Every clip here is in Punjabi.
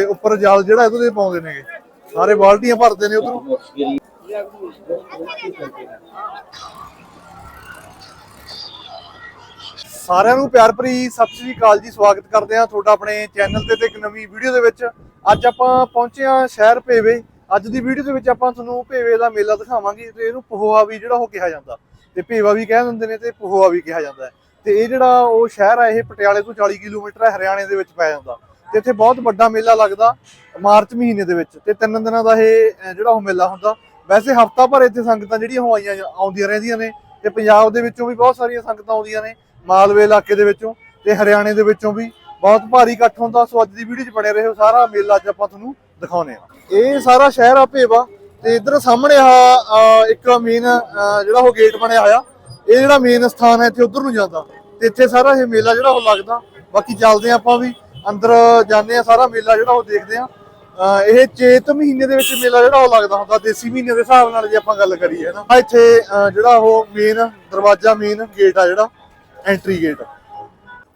ਤੇ ਉੱਪਰ ਜਾਲ ਜਿਹੜਾ ਇਹਦੇ ਤੇ ਪਾਉਂਦੇ ਨੇਗੇ। ਸਾਰੇ ਬਾਲਟੀਆਂ ਭਰਦੇ ਨੇ ਉਧਰੋਂ। ਸਾਰਿਆਂ ਨੂੰ ਪਿਆਰ ਭਰੀ ਸਤਿ ਸ੍ਰੀ ਅਕਾਲ ਜੀ, ਸਵਾਗਤ ਕਰਦੇ ਹਾਂ ਤੁਹਾਡਾ ਆਪਣੇ ਚੈਨਲ ਤੇ ਤੇ ਇੱਕ ਨਵੀਂ ਵੀਡੀਓ ਦੇ ਵਿੱਚ। ਅੱਜ ਆਪਾਂ ਪਹੁੰਚੇ ਹਾਂ ਸ਼ਹਿਰ ਭੇਵੇ। ਅੱਜ ਦੀ ਵੀਡੀਓ ਦੇ ਵਿੱਚ ਆਪਾਂ ਤੁਹਾਨੂੰ ਭੇਵੇ ਦਾ ਮੇਲਾ ਦਿਖਾਵਾਂਗੇ ਤੇ ਇਹਨੂੰ ਪਹੋਆ ਵੀ ਜਿਹੜਾ ਉਹ ਕਿਹਾ ਜਾਂਦਾ। ਤੇ ਭੇਵਾ ਵੀ ਕਹਿ ਦਿੰਦੇ ਨੇ ਤੇ ਪਹੋਆ ਵੀ ਕਿਹਾ ਜਾਂਦਾ ਹੈ। ਤੇ ਇਹ ਜਿਹੜਾ ਉਹ ਸ਼ਹਿਰ ਹੈ, ਇਹ ਪਟਿਆਲੇ ਤੋਂ 40 ਕਿਲੋਮੀਟਰ ਹੈ, ਹਰਿਆਣੇ ਦੇ ਵਿੱਚ ਪੈ ਜਾਂਦਾ। ਤੇ ਇੱਥੇ ਬਹੁਤ ਵੱਡਾ ਮੇਲਾ ਲੱਗਦਾ ਮਾਰਚ ਮਹੀਨੇ ਦੇ ਵਿੱਚ ਤੇ ਤਿੰਨ ਦਿਨਾਂ ਦਾ ਇਹ ਜਿਹੜਾ ਉਹ ਮੇਲਾ ਹੁੰਦਾ। ਵੈਸੇ ਹਫਤਾ ਭਰ ਇੱਥੇ ਸੰਗਤਾਂ ਜਿਹੜੀਆਂ ਉਹ ਆਈਆਂ ਆਉਂਦੀਆਂ ਰਹਿੰਦੀਆਂ ਨੇ ਤੇ ਪੰਜਾਬ ਦੇ ਵਿੱਚੋਂ ਵੀ ਬਹੁਤ ਸਾਰੀਆਂ ਸੰਗਤਾਂ ਆਉਂਦੀਆਂ ਨੇ, ਮਾਲਵੇ ਇਲਾਕੇ ਦੇ ਵਿੱਚੋਂ ਤੇ ਹਰਿਆਣੇ ਦੇ ਵਿੱਚੋਂ ਵੀ। ਬਹੁਤ ਭਾਰੀ ਇਕੱਠ ਹੁੰਦਾ, ਸੋ ਅੱਜ ਦੀ ਵੀਡੀਓ 'ਚ ਬਣੇ ਰਹੋ ਸਾਰਾ ਮੇਲਾ ਅੱਜ ਆਪਾਂ ਤੁਹਾਨੂੰ ਦਿਖਾਉਨੇ ਆ ਇਹ ਸਾਰਾ ਸ਼ਹਿਰ ਆ ਭੇਵਾ ਤੇ ਇਧਰ ਸਾਹਮਣੇ ਆ ਇੱਕ ਮੇਨ ਜਿਹੜਾ ਉਹ ਗੇਟ ਬਣਿਆ ਹੋਇਆ। ਇਹ ਜਿਹੜਾ ਮੇਨ ਸਥਾਨ ਹੈ ਇੱਥੇ ਉਧਰ ਨੂੰ ਜਾਂਦਾ ਤੇ ਇੱਥੇ ਸਾਰਾ ਇਹ ਮੇਲਾ ਜਿਹੜਾ ਉਹ ਲੱਗਦਾ। ਬਾਕੀ ਚੱਲਦੇ ਆ ਆਪਾਂ ਵੀ। ਅੰਦਰ ਜਾਂਦੇ ਆ, ਸਾਰਾ ਮੇਲਾ ਜਿਹੜਾ ਉਹ ਦੇਖਦੇ ਆ। ਇਹ ਚੇਤ ਮਹੀਨੇ ਦੇ ਵਿੱਚ ਮੇਲਾ ਜਿਹੜਾ ਉਹ ਲੱਗਦਾ ਹੁੰਦਾ, ਦੇਸੀ ਮਹੀਨੇ ਦੇ ਹਿਸਾਬ ਨਾਲ ਜੇ ਆਪਾਂ ਗੱਲ ਕਰੀਏ ਨਾ। ਇੱਥੇ ਜਿਹੜਾ ਉਹ ਮੇਨ ਦਰਵਾਜ਼ਾ ਮੇਨ ਗੇਟ ਆ ਜਿਹੜਾ ਐਂਟਰੀ ਗੇਟ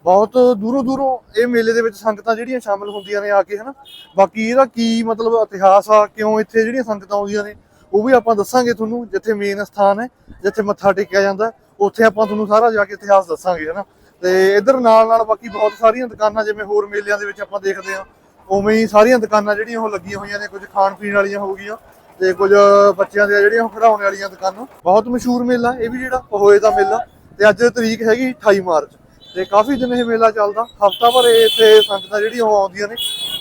ਬਹੁਤ ਦੂਰੋਂ ਦੂਰੋਂ ਇਹ ਮੇਲੇ ਦੇ ਵਿੱਚ ਸੰਗਤਾਂ ਜਿਹੜੀਆਂ ਸ਼ਾਮਲ ਹੁੰਦੀਆਂ ਨੇ ਆ ਕੇ, ਹਨਾ। ਬਾਕੀ ਇਹਦਾ ਕੀ ਮਤਲਬ ਇਤਿਹਾਸ ਆ, ਕਿਉਂ ਇੱਥੇ ਜਿਹੜੀਆਂ ਸੰਗਤਾਂ ਆਉਂਦੀਆਂ ਨੇ, ਉਹ ਵੀ ਆਪਾਂ ਦੱਸਾਂਗੇ ਤੁਹਾਨੂੰ, ਜਿੱਥੇ ਮੇਨ ਸਥਾਨ ਹੈ, ਜਿੱਥੇ ਮੱਥਾ ਟੇਕਿਆ ਜਾਂਦਾ, ਉੱਥੇ ਆਪਾਂ ਤੁਹਾਨੂੰ ਸਾਰਾ ਜਾ ਕੇ ਇਤਿਹਾਸ ਦੱਸਾਂਗੇ, ਹਨਾ। ਤੇ ਇਧਰ ਨਾਲ ਨਾਲ ਬਾਕੀ ਬਹੁਤ ਸਾਰੀਆਂ ਦੁਕਾਨਾਂ ਜਿਵੇਂ ਹੋਰ ਮੇਲਿਆਂ ਦੇ ਵਿੱਚ ਆਪਾਂ ਦੇਖਦੇ ਆ ਉਵੇਂ ਹੀ ਸਾਰੀਆਂ ਦੁਕਾਨਾਂ ਜਿਹੜੀਆਂ ਉਹ ਲੱਗੀਆਂ ਹੋਈਆਂ ਨੇ, ਕੁਝ ਖਾਣ ਪੀਣ ਵਾਲੀਆਂ ਹੋ ਗਈਆਂ ਤੇ ਕੁਝ ਬੱਚਿਆਂ ਦੀਆਂ ਜਿਹੜੀਆਂ ਖਿਡਾਉਣ ਵਾਲੀਆਂ ਦੁਕਾਨਾਂ। ਬਹੁਤ ਮਸ਼ਹੂਰ ਮੇਲਾ, ਇਹ ਵੀ ਜਿਹੜਾ ਪਹੋਏ ਦਾ ਮੇਲਾ ਤੇ ਅੱਜ ਤਰੀਕ ਹੈਗੀ 28 ਮਾਰਚ ਤੇ ਕਾਫੀ ਦਿਨ ਇਹ ਮੇਲਾ ਚੱਲਦਾ, ਹਫਤਾ ਭਰ ਇਹ ਇੱਥੇ ਸੰਗਤਾਂ ਜਿਹੜੀਆਂ ਉਹ ਆਉਂਦੀਆਂ ਨੇ।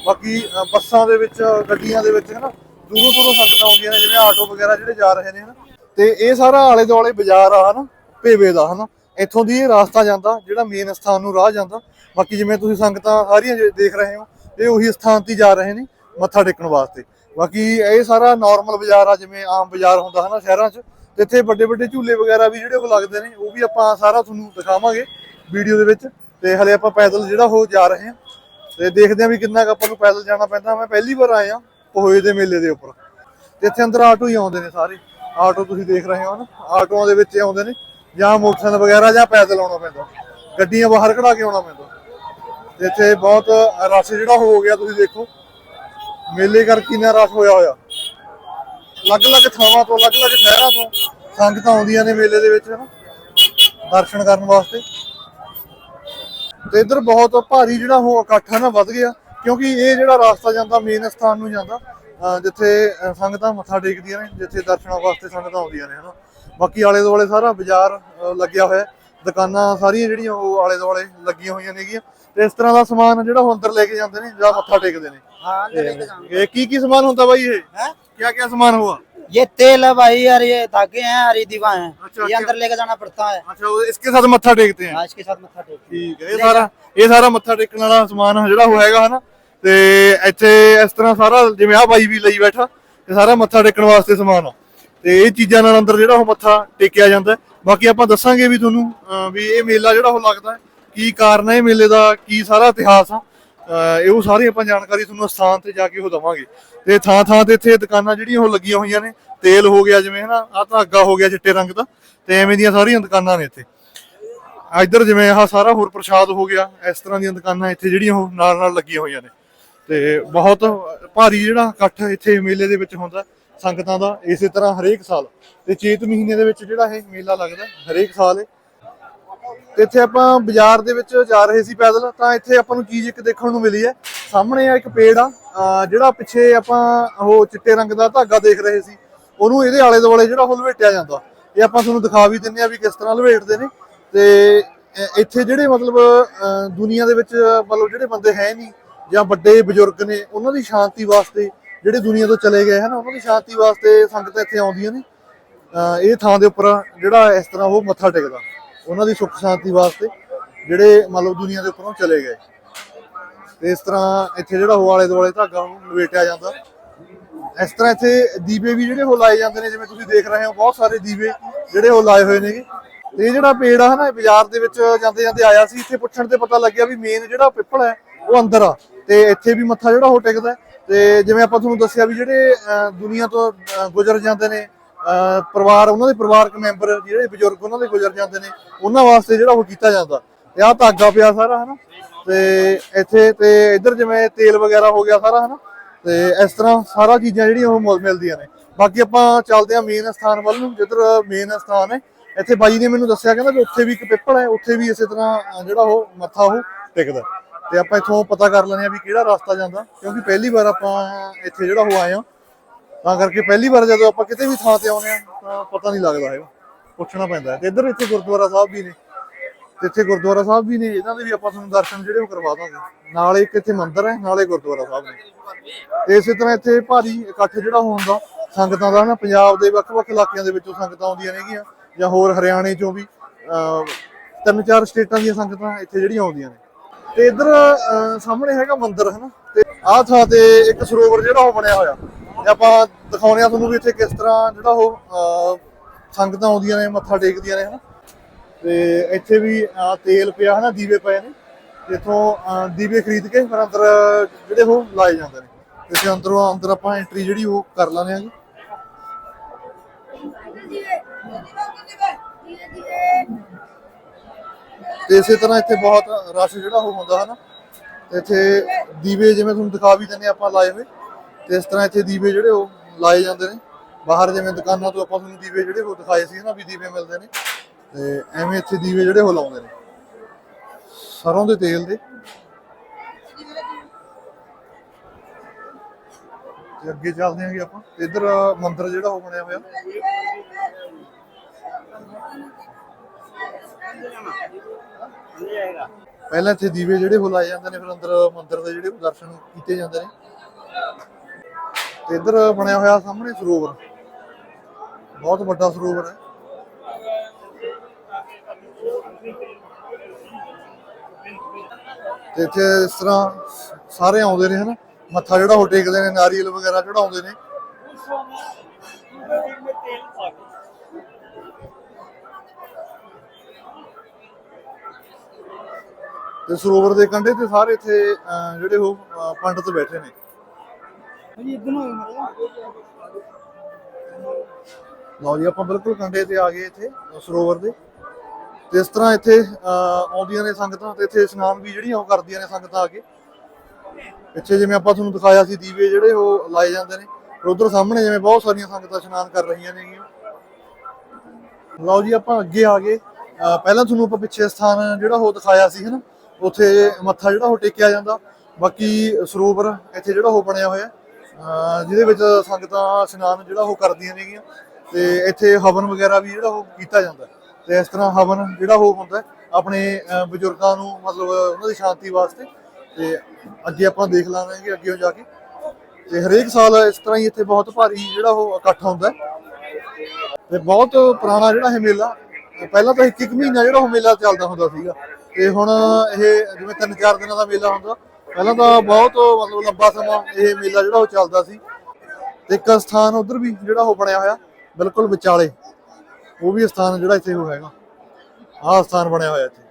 ਬਾਕੀ ਬੱਸਾਂ ਦੇ ਵਿੱਚ, ਗੱਡੀਆਂ ਦੇ ਵਿੱਚ ਹਨਾ, ਦੂਰੋਂ ਦੂਰੋਂ ਸੰਗਤਾਂ ਆਉਂਦੀਆਂ ਨੇ, ਜਿਵੇਂ ਆਟੋ ਵਗੈਰਾ ਜਿਹੜੇ ਜਾ ਰਹੇ ਨੇ ਹਨਾ। ਤੇ ਇਹ ਸਾਰਾ ਆਲੇ ਦੁਆਲੇ ਬਾਜ਼ਾਰ ਆ ਹਨਾ ਭੇਵੇ ਦਾ ਹਨਾ। ਇੱਥੋਂ ਦੀ ਇਹ ਰਾਸਤਾ ਜਾਂਦਾ, ਜਿਹੜਾ ਮੇਨ ਸਥਾਨ ਨੂੰ ਰਾਹ ਜਾਂਦਾ। ਬਾਕੀ ਜਿਵੇਂ ਤੁਸੀਂ ਸੰਗਤਾਂ ਸਾਰੀਆਂ ਜੇ ਦੇਖ ਰਹੇ ਹੋ, ਇਹ ਉਹੀ ਸਥਾਨ ਤੇ ਹੀ ਜਾ ਰਹੇ ਨੇ ਮੱਥਾ ਟੇਕਣ ਵਾਸਤੇ। ਬਾਕੀ ਇਹ ਸਾਰਾ ਨਾਰਮਲ ਬਾਜ਼ਾਰ ਆ, ਜਿਵੇਂ ਆਮ ਬਾਜ਼ਾਰ ਹੁੰਦਾ ਹਨਾ ਸ਼ਹਿਰਾਂ 'ਚ, ਤੇ ਇੱਥੇ ਵੱਡੇ ਵੱਡੇ ਝੂਲੇ ਵਗੈਰਾ ਵੀ ਜਿਹੜੇ ਉਹ ਲੱਗਦੇ ਨੇ, ਉਹ ਵੀ ਆਪਾਂ ਸਾਰਾ ਤੁਹਾਨੂੰ ਦਿਖਾਵਾਂਗੇ ਵੀਡੀਓ ਦੇ ਵਿੱਚ। ਤੇ ਹਲੇ ਆਪਾਂ ਪੈਦਲ ਜਿਹੜਾ ਉਹ ਜਾ ਰਹੇ ਹਾਂ। ਤੇ ਦੇਖਦੇ ਹਾਂ ਵੀ ਕਿੰਨਾ ਕੁ ਆਪਾਂ ਨੂੰ ਪੈਦਲ ਜਾਣਾ ਪੈਂਦਾ। ਮੈਂ ਪਹਿਲੀ ਵਾਰ ਆਇਆ ਪਹੋਏ ਦੇ ਮੇਲੇ ਦੇ ਉੱਪਰ। ਤੇ ਇੱਥੇ ਅੰਦਰ ਆਟੋ ਹੀ ਆਉਂਦੇ ਨੇ ਸਾਰੇ। ਆਟੋ ਤੁਸੀਂ ਦੇਖ ਰਹੇ ਹੋ ਨਾ ਆਟੋਆਂ ਦੇ ਵਿੱਚ ਆਉਂਦੇ ਨੇ। ਜਾਂ ਮੋਟਰਸਾਈਕਲ ਵਗੈਰਾ ਜਾਂ ਪੈਦਲ ਆਉਣਾ ਪੈਂਦਾ। ਗੱਡੀਆਂ ਬਾਹਰ ਕਢਾ ਕੇ ਆਉਣਾ ਪੈਂਦਾ। ਤੇ ਇੱਥੇ ਬਹੁਤ ਰਸ਼ ਜਿਹੜਾ ਹੋ ਗਿਆ, ਤੁਸੀਂ ਦੇਖੋ। ਮੇਲੇ ਕਰਕੇ ਕਿੰਨਾ ਰਸ਼ ਹੋਇਆ ਹੋਇਆ। ਅਲੱਗ-ਅਲੱਗ ਥਾਵਾਂ ਤੋਂ, ਅਲੱਗ-ਅਲੱਗ ਸ਼ਹਿਰਾਂ ਤੋਂ ਸੰਗਤਾਂ ਆਉਂਦੀਆਂ ਨੇ ਮੇਲੇ ਦੇ ਵਿੱਚ, ਹਨਾ। ਦਰਸ਼ਨ ਕਰਨ ਵਾਸਤੇ। ਤੇ ਇੱਧਰ ਬਹੁਤ ਭਾਰੀ ਜਿਹੜਾ ਉਹ ਇਕੱਠ ਹੈ ਨਾ ਵੱਧ ਗਿਆ। ਕਿਉਂਕਿ ਇਹ ਜਿਹੜਾ ਰਾਸਤਾ ਜਾਂਦਾ ਮੇਨ ਸਥਾਨ ਨੂੰ ਜਾਂਦਾ, ਅਹ ਜਿੱਥੇ ਸੰਗਤਾਂ ਮੱਥਾ ਟੇਕਦੀਆਂ ਨੇ, ਜਿੱਥੇ ਦਰਸ਼ਨਾਂ ਵਾਸਤੇ ਸੰਗਤਾਂ ਆਉਂਦੀਆਂ ਨੇ, ਹਨਾ। ਬਾਕੀ ਆਲੇ ਦੁਆਲੇ ਸਾਰਾ ਬਾਜ਼ਾਰ ਲੱਗਿਆ ਹੋਇਆ ਦੁਕਾਨਾਂ ਸਾਰੀਆਂ ਜਿਹੜੀਆਂ ਉਹ ਆਲੇ ਦੁਆਲੇ ਲੱਗੀਆਂ ਹੋਈਆਂ ਨੇਗੀਆਂ। ਤੇ ਇਸ ਤਰ੍ਹਾਂ ਦਾ ਸਮਾਨ ਜਿਹੜਾ ਉਹ ਅੰਦਰ ਲੈ ਕੇ ਜਾਂਦੇ ਨੇ ਜਾਂ ਮੱਥਾ ਟੇਕਦੇ ਨੇ। हाँ ਇਹ ਕੀ ਕੀ ਸਮਾਨ ਹੁੰਦਾ ਬਾਈ ਇਹ? है ਕਿਆ ਕਿਆ ਸਮਾਨ ਹੋਆ? ये तेल है भाई और ये धागे हैं और ये दीवा हैं ये अंदर लेके जाना पड़ता है ਅੱਛਾ ਉਹ ਇਸਕੇ ਸਾਥ ਮੱਥਾ ਟੇਕਦੇ ਆ? इसके साथ मत्था टेक ਠੀਕ ਹੈ ਇਹ ਸਾਰਾ ਇਹ ਸਾਰਾ ਮੱਥਾ ਟੇਕਣ ਵਾਲਾ ਸਮਾਨ ਆ ਜਿਹੜਾ ਉਹ ਹੈਗਾ ਹਨਾ। ਤੇ ਇੱਥੇ ਇਸ ਤਰ੍ਹਾਂ ਸਾਰਾ ਜਿਵੇਂ ਆ ਬਾਈ ਵੀ ਲਈ ਬੈਠਾ ਇਹ ਸਾਰਾ ਮੱਥਾ ਟੇਕਣ ਵਾਸਤੇ ਸਮਾਨ ਆ। ਤੇ ਇਹ ਚੀਜ਼ਾਂ ਨਾਲ ਅੰਦਰ ਜਿਹੜਾ ਉਹ ਮੱਥਾ ਟੇਕਿਆ ਜਾਂਦਾ ਬਾਕੀ ਆਪਾਂ ਦੱਸਾਂਗੇ ਵੀ ਤੁਹਾਨੂੰ ਵੀ ਇਹ ਮੇਲਾ ਜਿਹੜਾ ਉਹ ਲੱਗਦਾ ਕੀ ਕਾਰਨ ਹੈ ਇਹ ਮੇਲੇ ਦਾ, ਕੀ ਸਾਰਾ ਇਤਿਹਾਸ ਆ। ਅਹ ਉਹ ਸਾਰੀ ਆਪਾਂ ਜਾਣਕਾਰੀ ਤੁਹਾਨੂੰ ਸਥਾਨ ਤੇ ਜਾ ਕੇ ਉਹ ਦਵਾਂਗੇ। ਤੇ ਥਾਂ ਥਾਂ ਤੇ ਇੱਥੇ ਦੁਕਾਨਾਂ ਜਿਹੜੀਆਂ ਉਹ ਲੱਗੀਆਂ ਹੋਈਆਂ ਨੇ, ਤੇਲ ਹੋ ਗਿਆ ਜਿਵੇਂ, ਹਨਾ ਆ ਧਾਗਾ ਹੋ ਗਿਆ ਚਿੱਟੇ ਰੰਗ ਦਾ, ਤੇ ਐਵੇਂ ਦੀਆਂ ਸਾਰੀਆਂ ਦੁਕਾਨਾਂ ਨੇ ਇੱਥੇ। ਇੱਧਰ ਜਿਵੇਂ ਆਹ ਸਾਰਾ ਹੋਰ ਪ੍ਰਸ਼ਾਦ ਹੋ ਗਿਆ, ਇਸ ਤਰ੍ਹਾਂ ਦੀਆਂ ਦੁਕਾਨਾਂ ਇੱਥੇ ਜਿਹੜੀਆਂ ਉਹ ਨਾਲ ਨਾਲ ਲੱਗੀਆਂ ਹੋਈਆਂ ਨੇ। ਤੇ ਬਹੁਤ ਭਾਰੀ ਜਿਹੜਾ ਇਕੱਠ ਇੱਥੇ ਮੇਲੇ ਦੇ ਵਿੱਚ ਹੁੰਦਾ ਸੰਗਤਾਂ ਦਾ ਇਸੇ ਤਰ੍ਹਾਂ ਹਰੇਕ ਸਾਲ। ਤੇ ਚੇਤ ਮਹੀਨੇ ਦੇ ਵਿੱਚ ਜਿਹੜਾ ਇਹ ਮੇਲਾ ਲੱਗਦਾ, ਹਰੇਕ ਸਾਲ ਤੇ ਇੱਥੇ ਆਪਾਂ ਬਾਜ਼ਾਰ ਦੇ ਵਿੱਚ ਜਾ ਰਹੇ ਸੀ ਪੈਦਲ, ਤਾਂ ਇੱਥੇ ਆਪਾਂ ਨੂੰ ਚੀਜ਼ ਇੱਕ ਦੇਖਣ ਨੂੰ ਮਿਲੀ ਹੈ। ਸਾਹਮਣੇ ਆ ਇੱਕ ਪੇੜ ਆ ਜਿਹੜਾ ਪਿੱਛੇ ਆਪਾਂ ਉਹ ਚਿੱਟੇ ਰੰਗ ਦਾ ਧਾਗਾ ਦੇਖ ਰਹੇ ਸੀ। ਉਹਨੂੰ ਇਹਦੇ ਆਲੇ ਦੁਆਲੇ ਜਿਹੜਾ ਉਹ ਲਵੇਟਿਆ ਜਾਂਦਾ। ਇਹ ਆਪਾਂ ਤੁਹਾਨੂੰ ਦਿਖਾ ਵੀ ਦਿੰਨੇ ਆ ਵੀ ਕਿਸ ਤਰ੍ਹਾਂ ਲਵੇਟਦੇ ਨੇ। ਤੇ ਇੱਥੇ ਜਿਹੜੇ ਮਤਲਬ, ਅਹ ਦੁਨੀਆ ਦੇ ਵਿੱਚ ਮਤਲਬ ਜਿਹੜੇ ਬੰਦੇ ਹੈ ਨਹੀਂ ਜਾਂ ਵੱਡੇ ਬਜ਼ੁਰਗ ਨੇ, ਉਹਨਾਂ ਦੀ ਸ਼ਾਂਤੀ ਵਾਸਤੇ ਜਿਹੜੇ ਦੁਨੀਆ ਤੋਂ ਚਲੇ ਗਏ ਹਨ, ਉਹਨਾਂ ਦੀ ਸ਼ਾਂਤੀ ਵਾਸਤੇ ਸੰਗਤਾਂ ਇੱਥੇ ਆਉਂਦੀਆਂ ਨੇ। ਇਹ ਥਾਂ ਦੇ ਉੱਪਰ ਜਿਹੜਾ ਇਸ ਤਰ੍ਹਾਂ ਉਹ ਮੱਥਾ ਟੇਕਦਾ, ਉਹਨਾਂ ਦੀ ਸੁੱਖ ਸ਼ਾਂਤੀ ਵਾਸਤੇ ਜਿਹੜੇ ਮੰਨ ਦੁਨੀਆ ਦੇ ਉੱਪਰੋਂ ਚਲੇ ਗਏ। ਤੇ ਇਸ ਤਰ੍ਹਾਂ ਇੱਥੇ ਜਿਹੜਾ ਉਹ ਆਲੇ ਦੁਆਲੇ ਧਾਗਾ ਨੂੰ ਲਵੇਟਿਆ ਜਾਂਦਾ। ਇਸ ਤਰ੍ਹਾਂ ਇੱਥੇ ਦੀਵੇ ਵੀ ਜਿਹੜੇ ਉਹ ਲਾਏ ਜਾਂਦੇ ਨੇ, ਜਿਵੇਂ ਤੁਸੀਂ ਦੇਖ ਰਹੇ ਹੋ, ਬਹੁਤ ਸਾਰੇ ਦੀਵੇ ਜਿਹੜੇ ਉਹ ਲਾਏ ਹੋਏ ਨੇਗੇ। ਤੇ ਇਹ ਜਿਹੜਾ ਪੇੜ ਆ ਹਨਾ ਬਾਜ਼ਾਰ ਦੇ ਵਿੱਚ ਜਾਂਦੇ ਜਾਂਦੇ ਆਇਆ ਸੀ, ਇੱਥੇ ਪੁੱਛਣ ਤੇ ਪਤਾ ਲੱਗਿਆ ਵੀ ਮੇਨ ਜਿਹੜਾ ਪਿੱਪਲ ਹੈ, ਉਹ ਅੰਦਰ ਆ। ਤੇ ਇੱਥੇ ਵੀ ਮੱਥਾ ਜਿਹੜਾ ਉਹ ਟੇਕਦਾ ਹੈ। ਤੇ ਜਿਵੇਂ ਆਪਾਂ ਤੁਹਾਨੂੰ ਦੱਸਿਆ ਵੀ ਜਿਹੜੇ ਅਹ, ਦੁਨੀਆ ਤੋਂ ਗੁਜ਼ਰ ਜਾਂਦੇ ਨੇ ਪਰਿਵਾਰ ਉਹਨਾਂ ਦੇ ਪਰਿਵਾਰਕ ਮੈਂਬਰ ਜਿਹੜੇ ਬਜ਼ੁਰਗ ਉਹਨਾਂ ਦੇ ਗੁਜ਼ਰ ਜਾਂਦੇ ਨੇ ਉਹਨਾਂ ਵਾਸਤੇ ਜਿਹੜਾ ਉਹ ਕੀਤਾ ਜਾਂਦਾ। ਤੇ ਆਹ ਧਾਗਾ ਪਿਆ ਸਾਰਾ ਹਨਾ? ਤੇ ਇੱਥੇ ਤੇ ਇੱਧਰ ਜਿਵੇਂ ਤੇਲ ਵਗੈਰਾ ਹੋ ਗਿਆ ਸਾਰਾ ਹਨਾ? ਤੇ ਇਸ ਤਰ੍ਹਾਂ ਸਾਰਾ ਚੀਜ਼ਾਂ ਜਿਹੜੀਆਂ ਉਹ ਮਿਲਦੀਆਂ ਨੇ। ਬਾਕੀ ਆਪਾਂ ਚੱਲਦੇ ਆ ਮੇਨ ਸਥਾਨ ਵੱਲ ਨੂੰ ਜਿੱਧਰ ਮੇਨ ਸਥਾਨ ਹੈ ਇੱਥੇ ਬਾਈ ਨੇ ਮੈਨੂੰ ਦੱਸਿਆ ਕਹਿੰਦਾ ਵੀ ਉੱਥੇ ਵੀ ਇੱਕ ਪਿੱਪਲ ਹੈ ਉੱਥੇ ਵੀ ਇਸੇ ਤਰ੍ਹਾਂ ਜਿਹੜਾ ਉਹ ਮੱਥਾ ਉਹ ਟਿਕਦਾ। ਤੇ ਆਪਾਂ ਇੱਥੋਂ ਪਤਾ ਕਰ ਲੈਂਦੇ ਆ ਵੀ ਕਿਹੜਾ ਰਸਤਾ ਜਾਂਦਾ ਕਿਉਂਕਿ ਪਹਿਲੀ ਵਾਰ ਆਪਾਂ ਇੱਥੇ ਜਿਹੜਾ ਉਹ ਆਏ ਆ ਤਾਂ ਕਰਕੇ ਪਹਿਲੀ ਵਾਰ ਜਦੋਂ ਆਪਾਂ ਕਿਤੇ ਵੀ ਥਾਂ ਤੇ ਆਉਂਦੇ ਆ ਤਾਂ ਪਤਾ ਨਹੀਂ ਲੱਗਦਾ ਹੈਗਾ ਪੁੱਛਣਾ ਪੈਂਦਾ ਤੇ ਇੱਧਰ ਇੱਥੇ ਗੁਰਦੁਆਰਾ ਸਾਹਿਬ ਵੀ ਨੇ। ਤੇ ਇੱਥੇ ਗੁਰਦੁਆਰਾ ਸਾਹਿਬ ਵੀ ਨੇ ਇਹਨਾਂ ਦੇ ਵੀ ਆਪਾਂ ਤੁਹਾਨੂੰ ਦਰਸ਼ਨ ਜਿਹੜੇ ਉਹ ਕਰਵਾ ਦਾਂਗੇ। ਨਾਲੇ ਇੱਕ ਇੱਥੇ ਮੰਦਿਰ ਹੈ ਨਾਲੇ ਗੁਰਦੁਆਰਾ ਸਾਹਿਬ ਨੇ। ਤੇ ਇਸੇ ਤਰ੍ਹਾਂ ਇੱਥੇ ਭਾਰੀ ਇਕੱਠ ਜਿਹੜਾ ਉਹ ਹੁੰਦਾ ਸੰਗਤਾਂ ਦਾ ਨਾ ਪੰਜਾਬ ਦੇ ਵੱਖ-ਵੱਖ ਇਲਾਕਿਆਂ ਦੇ ਵਿੱਚੋਂ ਸੰਗਤਾਂ ਆਉਂਦੀਆਂ ਨੇਗੀਆਂ ਜਾਂ ਹੋਰ ਹਰਿਆਣੇ ਚੋਂ ਵੀ ਅਹ, ਤਿੰਨ ਚਾਰ ਸਟੇਟਾਂ ਦੀਆਂ ਸੰਗਤਾਂ ਇੱਥੇ ਜਿਹੜੀਆਂ ਆਉਂਦੀਆਂ ਨੇ। ਤੇ ਇੱਧਰ ਅਹ, ਸਾਹਮਣੇ ਹੈਗਾ ਮੰਦਿਰ ਹਨਾ? ਤੇ ਆਹ ਥਾਂ ਤੇ ਇੱਕ ਸਰੋਵਰ ਜਿਹੜਾ ਉਹ ਬਣਿਆ ਹੋਇਆ। ਤੇ ਆਪਾਂ ਦਿਖਾਉਂਦੇ ਆ ਤੁਹਾਨੂੰ ਵੀ ਇੱਥੇ ਕਿਸ ਤਰ੍ਹਾਂ ਜਿਹੜਾ ਉਹ ਸੰਗਤਾਂ ਆਉਂਦੀਆਂ ਨੇ ਮੱਥਾ ਟੇਕਦੀਆਂ ਨੇ ਹਨਾ? ਤੇ ਇੱਥੇ ਵੀ ਅਹ, ਤੇਲ ਪਿਆ ਹਨਾ? ਦੀਵੇ ਪਏ ਨੇ। ਤੇ ਇੱਥੋਂ ਅਹ, ਦੀਵੇ ਖਰੀਦ ਕੇ ਫਿਰ ਅੰਦਰ ਜਿਹੜੇ ਉਹ ਲਾਏ ਜਾਂਦੇ ਨੇ। ਤੇ ਅੰਦਰੋਂ ਅੰਦਰ ਆਪਾਂ ਐਂਟਰੀ ਜਿਹੜੀ ਉਹ ਕਰ ਲੈਂਦੇ ਤੇ ਇਸੇ ਤਰ੍ਹਾਂ ਇੱਥੇ ਬਹੁਤ ਰਸ਼ ਜਿਹੜਾ ਉਹ ਹੁੰਦਾ ਹੈ ਤੇ ਇੱਥੇ ਦੀਵੇ ਜਿਵੇਂ ਤੁਹਾਨੂੰ ਦਿਖਾ ਵੀ ਦਿੰਦੇ ਆਪਾਂ ਲਾਏ ਹੋਏ। ਤੇ ਇਸ ਤਰ੍ਹਾਂ ਇੱਥੇ ਦੀਵੇ ਜਿਹੜੇ ਉਹ ਲਾਏ ਜਾਂਦੇ ਨੇ। ਬਾਹਰ ਜਿਵੇਂ ਦੁਕਾਨਾਂ ਤੋਂ ਆਪਾਂ ਤੁਹਾਨੂੰ ਦੀਵੇ ਜਿਹੜੇ ਉਹ ਦਿਖਾਏ ਸੀ ਨਾ ਵੀ ਦੀਵੇ ਮਿਲਦੇ ਨੇ। ਤੇ ਐਵੇਂ ਇੱਥੇ ਦੀਵੇ ਜਿਹੜੇ ਉਹ ਲਾਉਂਦੇ ਨੇ। ਸਰੋਂ ਦੇ ਤੇਲ ਦੇ। ਤੇ ਅੱਗੇ ਚੱਲਦੇ ਆਂਗੇ ਆਪਾਂ। ਇੱਧਰ ਮੰਦਿਰ ਜਿਹੜਾ ਉਹ ਬਣਿਆ ਹੋਇਆ। ਪਹਿਲਾਂ ਇੱਥੇ ਦੀਵੇ ਜਿਹੜੇ ਉਹ ਲਾਏ ਜਾਂਦੇ ਨੇ, ਫਿਰ ਅੰਦਰ ਮੰਦਿਰ ਦੇ ਜਿਹੜੇ ਦਰਸ਼ਨ ਕੀਤੇ ਜਾਂਦੇ ਨੇ। ਤੇ ਇੱਧਰ ਬਣਿਆ ਹੋਇਆ ਸਾਹਮਣੇ ਸਰੋਵਰ। ਬਹੁਤ ਵੱਡਾ ਸਰੋਵਰ ਹੈ। ਤੇ ਇੱਥੇ ਇਸ ਤਰ੍ਹਾਂ ਸਾਰੇ ਆਉਂਦੇ ਨੇ, ਹਨਾ? ਮੱਥਾ ਜਿਹੜਾ ਉਹ ਟੇਕਦੇ ਨੇ, ਨਾਰੀਅਲ ਵਗੈਰਾ ਚੜਾਉਂਦੇ ਨੇ। ਤੇ ਸਰੋਵਰ ਦੇ ਕੰਢੇ ਤੇ ਸਾਰੇ ਇੱਥੇ ਅਹ, ਜਿਹੜੇ ਉਹ ਅਹ, ਪੰਡਤ ਬੈਠੇ ਨੇ। ਲਓ ਜੀ ਆਪਾਂ ਬਿਲਕੁਲ ਕੰਢੇ ਤੇ ਆ ਗਏ ਇੱਥੇ ਸਰੋਵਰ ਦੇ। ਤੇ ਇਸ ਤਰ੍ਹਾਂ ਇੱਥੇ ਅਹ, ਆਉਂਦੀਆਂ ਨੇ ਸੰਗਤਾਂ ਤੇ ਇੱਥੇ ਇਸ਼ਨਾਨ ਵੀ ਜਿਹੜੀਆਂ ਉਹ ਕਰਦੀਆਂ ਨੇ ਸੰਗਤਾਂ ਆ ਕੇ। ਪਿੱਛੇ ਜਿਵੇਂ ਆਪਾਂ ਤੁਹਾਨੂੰ ਦਿਖਾਇਆ ਸੀ ਦੀਵੇ ਜਿਹੜੇ ਉਹ ਲਾਏ ਜਾਂਦੇ ਨੇ। ਪਰ ਉਧਰ ਸਾਹਮਣੇ ਜਿਵੇਂ ਬਹੁਤ ਸਾਰੀਆਂ ਸੰਗਤਾਂ ਇਸ਼ਨਾਨ ਕਰ ਰਹੀਆਂ ਨੇਗੀਆਂ। ਲਓ ਜੀ ਆਪਾਂ ਅੱਗੇ ਆ ਗਏ। ਅਹ, ਪਹਿਲਾਂ ਤੁਹਾਨੂੰ ਆਪਾਂ ਪਿੱਛੇ ਸਥਾਨ ਜਿਹੜਾ ਉਹ ਦਿਖਾਇਆ ਸੀ ਹਨਾ ਉੱਥੇ ਮੱਥਾ ਜਿਹੜਾ ਉਹ ਟੇਕਿਆ ਜਾਂਦਾ। ਬਾਕੀ ਸਰੋਵਰ ਇੱਥੇ ਜਿਹੜਾ ਉਹ ਬਣਿਆ ਹੋਇਆ ਜਿਹਦੇ ਵਿੱਚ ਸੰਗਤਾਂ ਇਸ਼ਨਾਨ ਜਿਹੜਾ ਉਹ ਕਰਦੀਆਂ ਨੇਗੀਆਂ। ਤੇ ਇੱਥੇ ਹਵਨ ਵਗੈਰਾ ਵੀ ਜਿਹੜਾ ਉਹ ਕੀਤਾ ਜਾਂਦਾ। ਤੇ ਇਸ ਤਰ੍ਹਾਂ ਹਵਨ ਜਿਹੜਾ ਉਹ ਹੁੰਦਾ ਆਪਣੇ ਬਜ਼ੁਰਗਾਂ ਨੂੰ ਮਤਲਬ ਉਹਨਾਂ ਦੀ ਸ਼ਾਂਤੀ ਵਾਸਤੇ। ਤੇ ਅੱਗੇ ਆਪਾਂ ਦੇਖ ਲਾਂਗੇ ਅੱਗੇ ਜਾ ਕੇ। ਤੇ ਹਰੇਕ ਸਾਲ ਇਸ ਤਰ੍ਹਾਂ ਹੀ ਇੱਥੇ ਬਹੁਤ ਭਾਰੀ ਜਿਹੜਾ ਉਹ ਇਕੱਠ ਹੁੰਦਾ ਹੈ। ਤੇ ਬਹੁਤ ਪੁਰਾਣਾ ਜਿਹੜਾ ਇਹ ਮੇਲਾ, ਪਹਿਲਾਂ ਤਾਂ ਇੱਕ ਇੱਕ ਮਹੀਨਾ ਜਿਹੜਾ ਉਹ ਮੇਲਾ ਚੱਲਦਾ ਹੁੰਦਾ ਸੀਗਾ। ਤੇ ਹੁਣ ਇਹ ਜਿਵੇਂ ਤਿੰਨ ਚਾਰ ਦਿਨਾਂ ਦਾ ਮੇਲਾ ਹੁੰਦਾ, ਪਹਿਲਾਂ ਤਾਂ ਬਹੁਤ ਮਤਲਬ ਲੰਬਾ ਸਮਾਂ ਇਹ ਮੇਲਾ ਜਿਹੜਾ ਉਹ ਚੱਲਦਾ ਸੀ। ਤੇ ਇੱਕ ਸਥਾਨ ਉਧਰ ਵੀ ਜਿਹੜਾ ਉਹ ਬਣਿਆ ਹੋਇਆ, ਬਿਲਕੁਲ ਵਿਚਾਲੇ। ਉਹ ਵੀ ਸਥਾਨ ਜਿਹੜਾ ਇੱਥੇ ਉਹ ਹੈਗਾ। ਆਹ ਸਥਾਨ ਬਣਿਆ ਹੋਇਆ ਇੱਥੇ।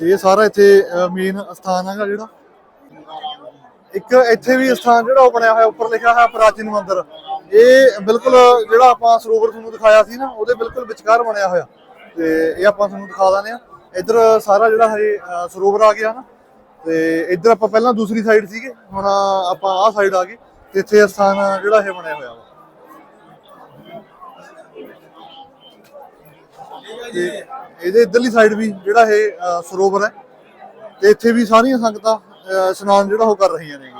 ਤੇ ਇਹ ਸਾਰਾ ਇੱਥੇ ਮੇਨ ਸਥਾਨ ਹੈਗਾ ਜਿਹੜਾ। ਇੱਕ ਇੱਥੇ ਵੀ ਸਥਾਨ ਜਿਹੜਾ ਉਹ ਬਣਿਆ ਹੋਇਆ, ਉੱਪਰ ਲਿਖਿਆ ਹੋਇਆ ਪ੍ਰਾਚੀਨ ਮੰਦਿਰ। ਇਹ ਬਿਲਕੁਲ ਜਿਹੜਾ ਆਪਾਂ ਸਰੋਵਰ ਤੁਹਾਨੂੰ ਦਿਖਾਇਆ ਸੀ ਨਾ ਉਹਦੇ ਬਿਲਕੁਲ ਵਿਚਕਾਰ ਬਣਿਆ ਹੋਇਆ। ਤੇ ਇਹ ਆਪਾਂ ਤੁਹਾਨੂੰ ਦਿਖਾ ਦਾਂਗੇ ਆ ਇੱਧਰ ਸਾਰਾ ਜਿਹੜਾ ਇਹ ਸਰੋਵਰ ਆ ਗਿਆ ਨਾ ਤੇ ਇੱਧਰ ਆਪਾਂ ਪਹਿਲਾਂ ਦੂਸਰੀ ਸਾਈਡ ਸੀਗੇ ਹੁਣ ਆਪਾਂ ਆਹ ਸਾਈਡ ਆ ਗਏ ਤੇ ਇੱਥੇ ਇਹ ਸਥਾਨ ਜਿਹੜਾ ਇਹ ਬਣਿਆ ਹੋਇਆ ਵਾ। ਤੇ ਇਹਦੇ ਇੱਧਰਲੀ ਸਾਈਡ ਵੀ ਜਿਹੜਾ ਇਹ ਸਰੋਵਰ ਹੈ ਤੇ ਇੱਥੇ ਵੀ ਸਾਰੀਆਂ ਸੰਗਤਾਂ ਅਹ, ਇਸ਼ਨਾਨ ਜਿਹੜਾ ਉਹ ਕਰ ਰਹੀਆਂ ਨੇ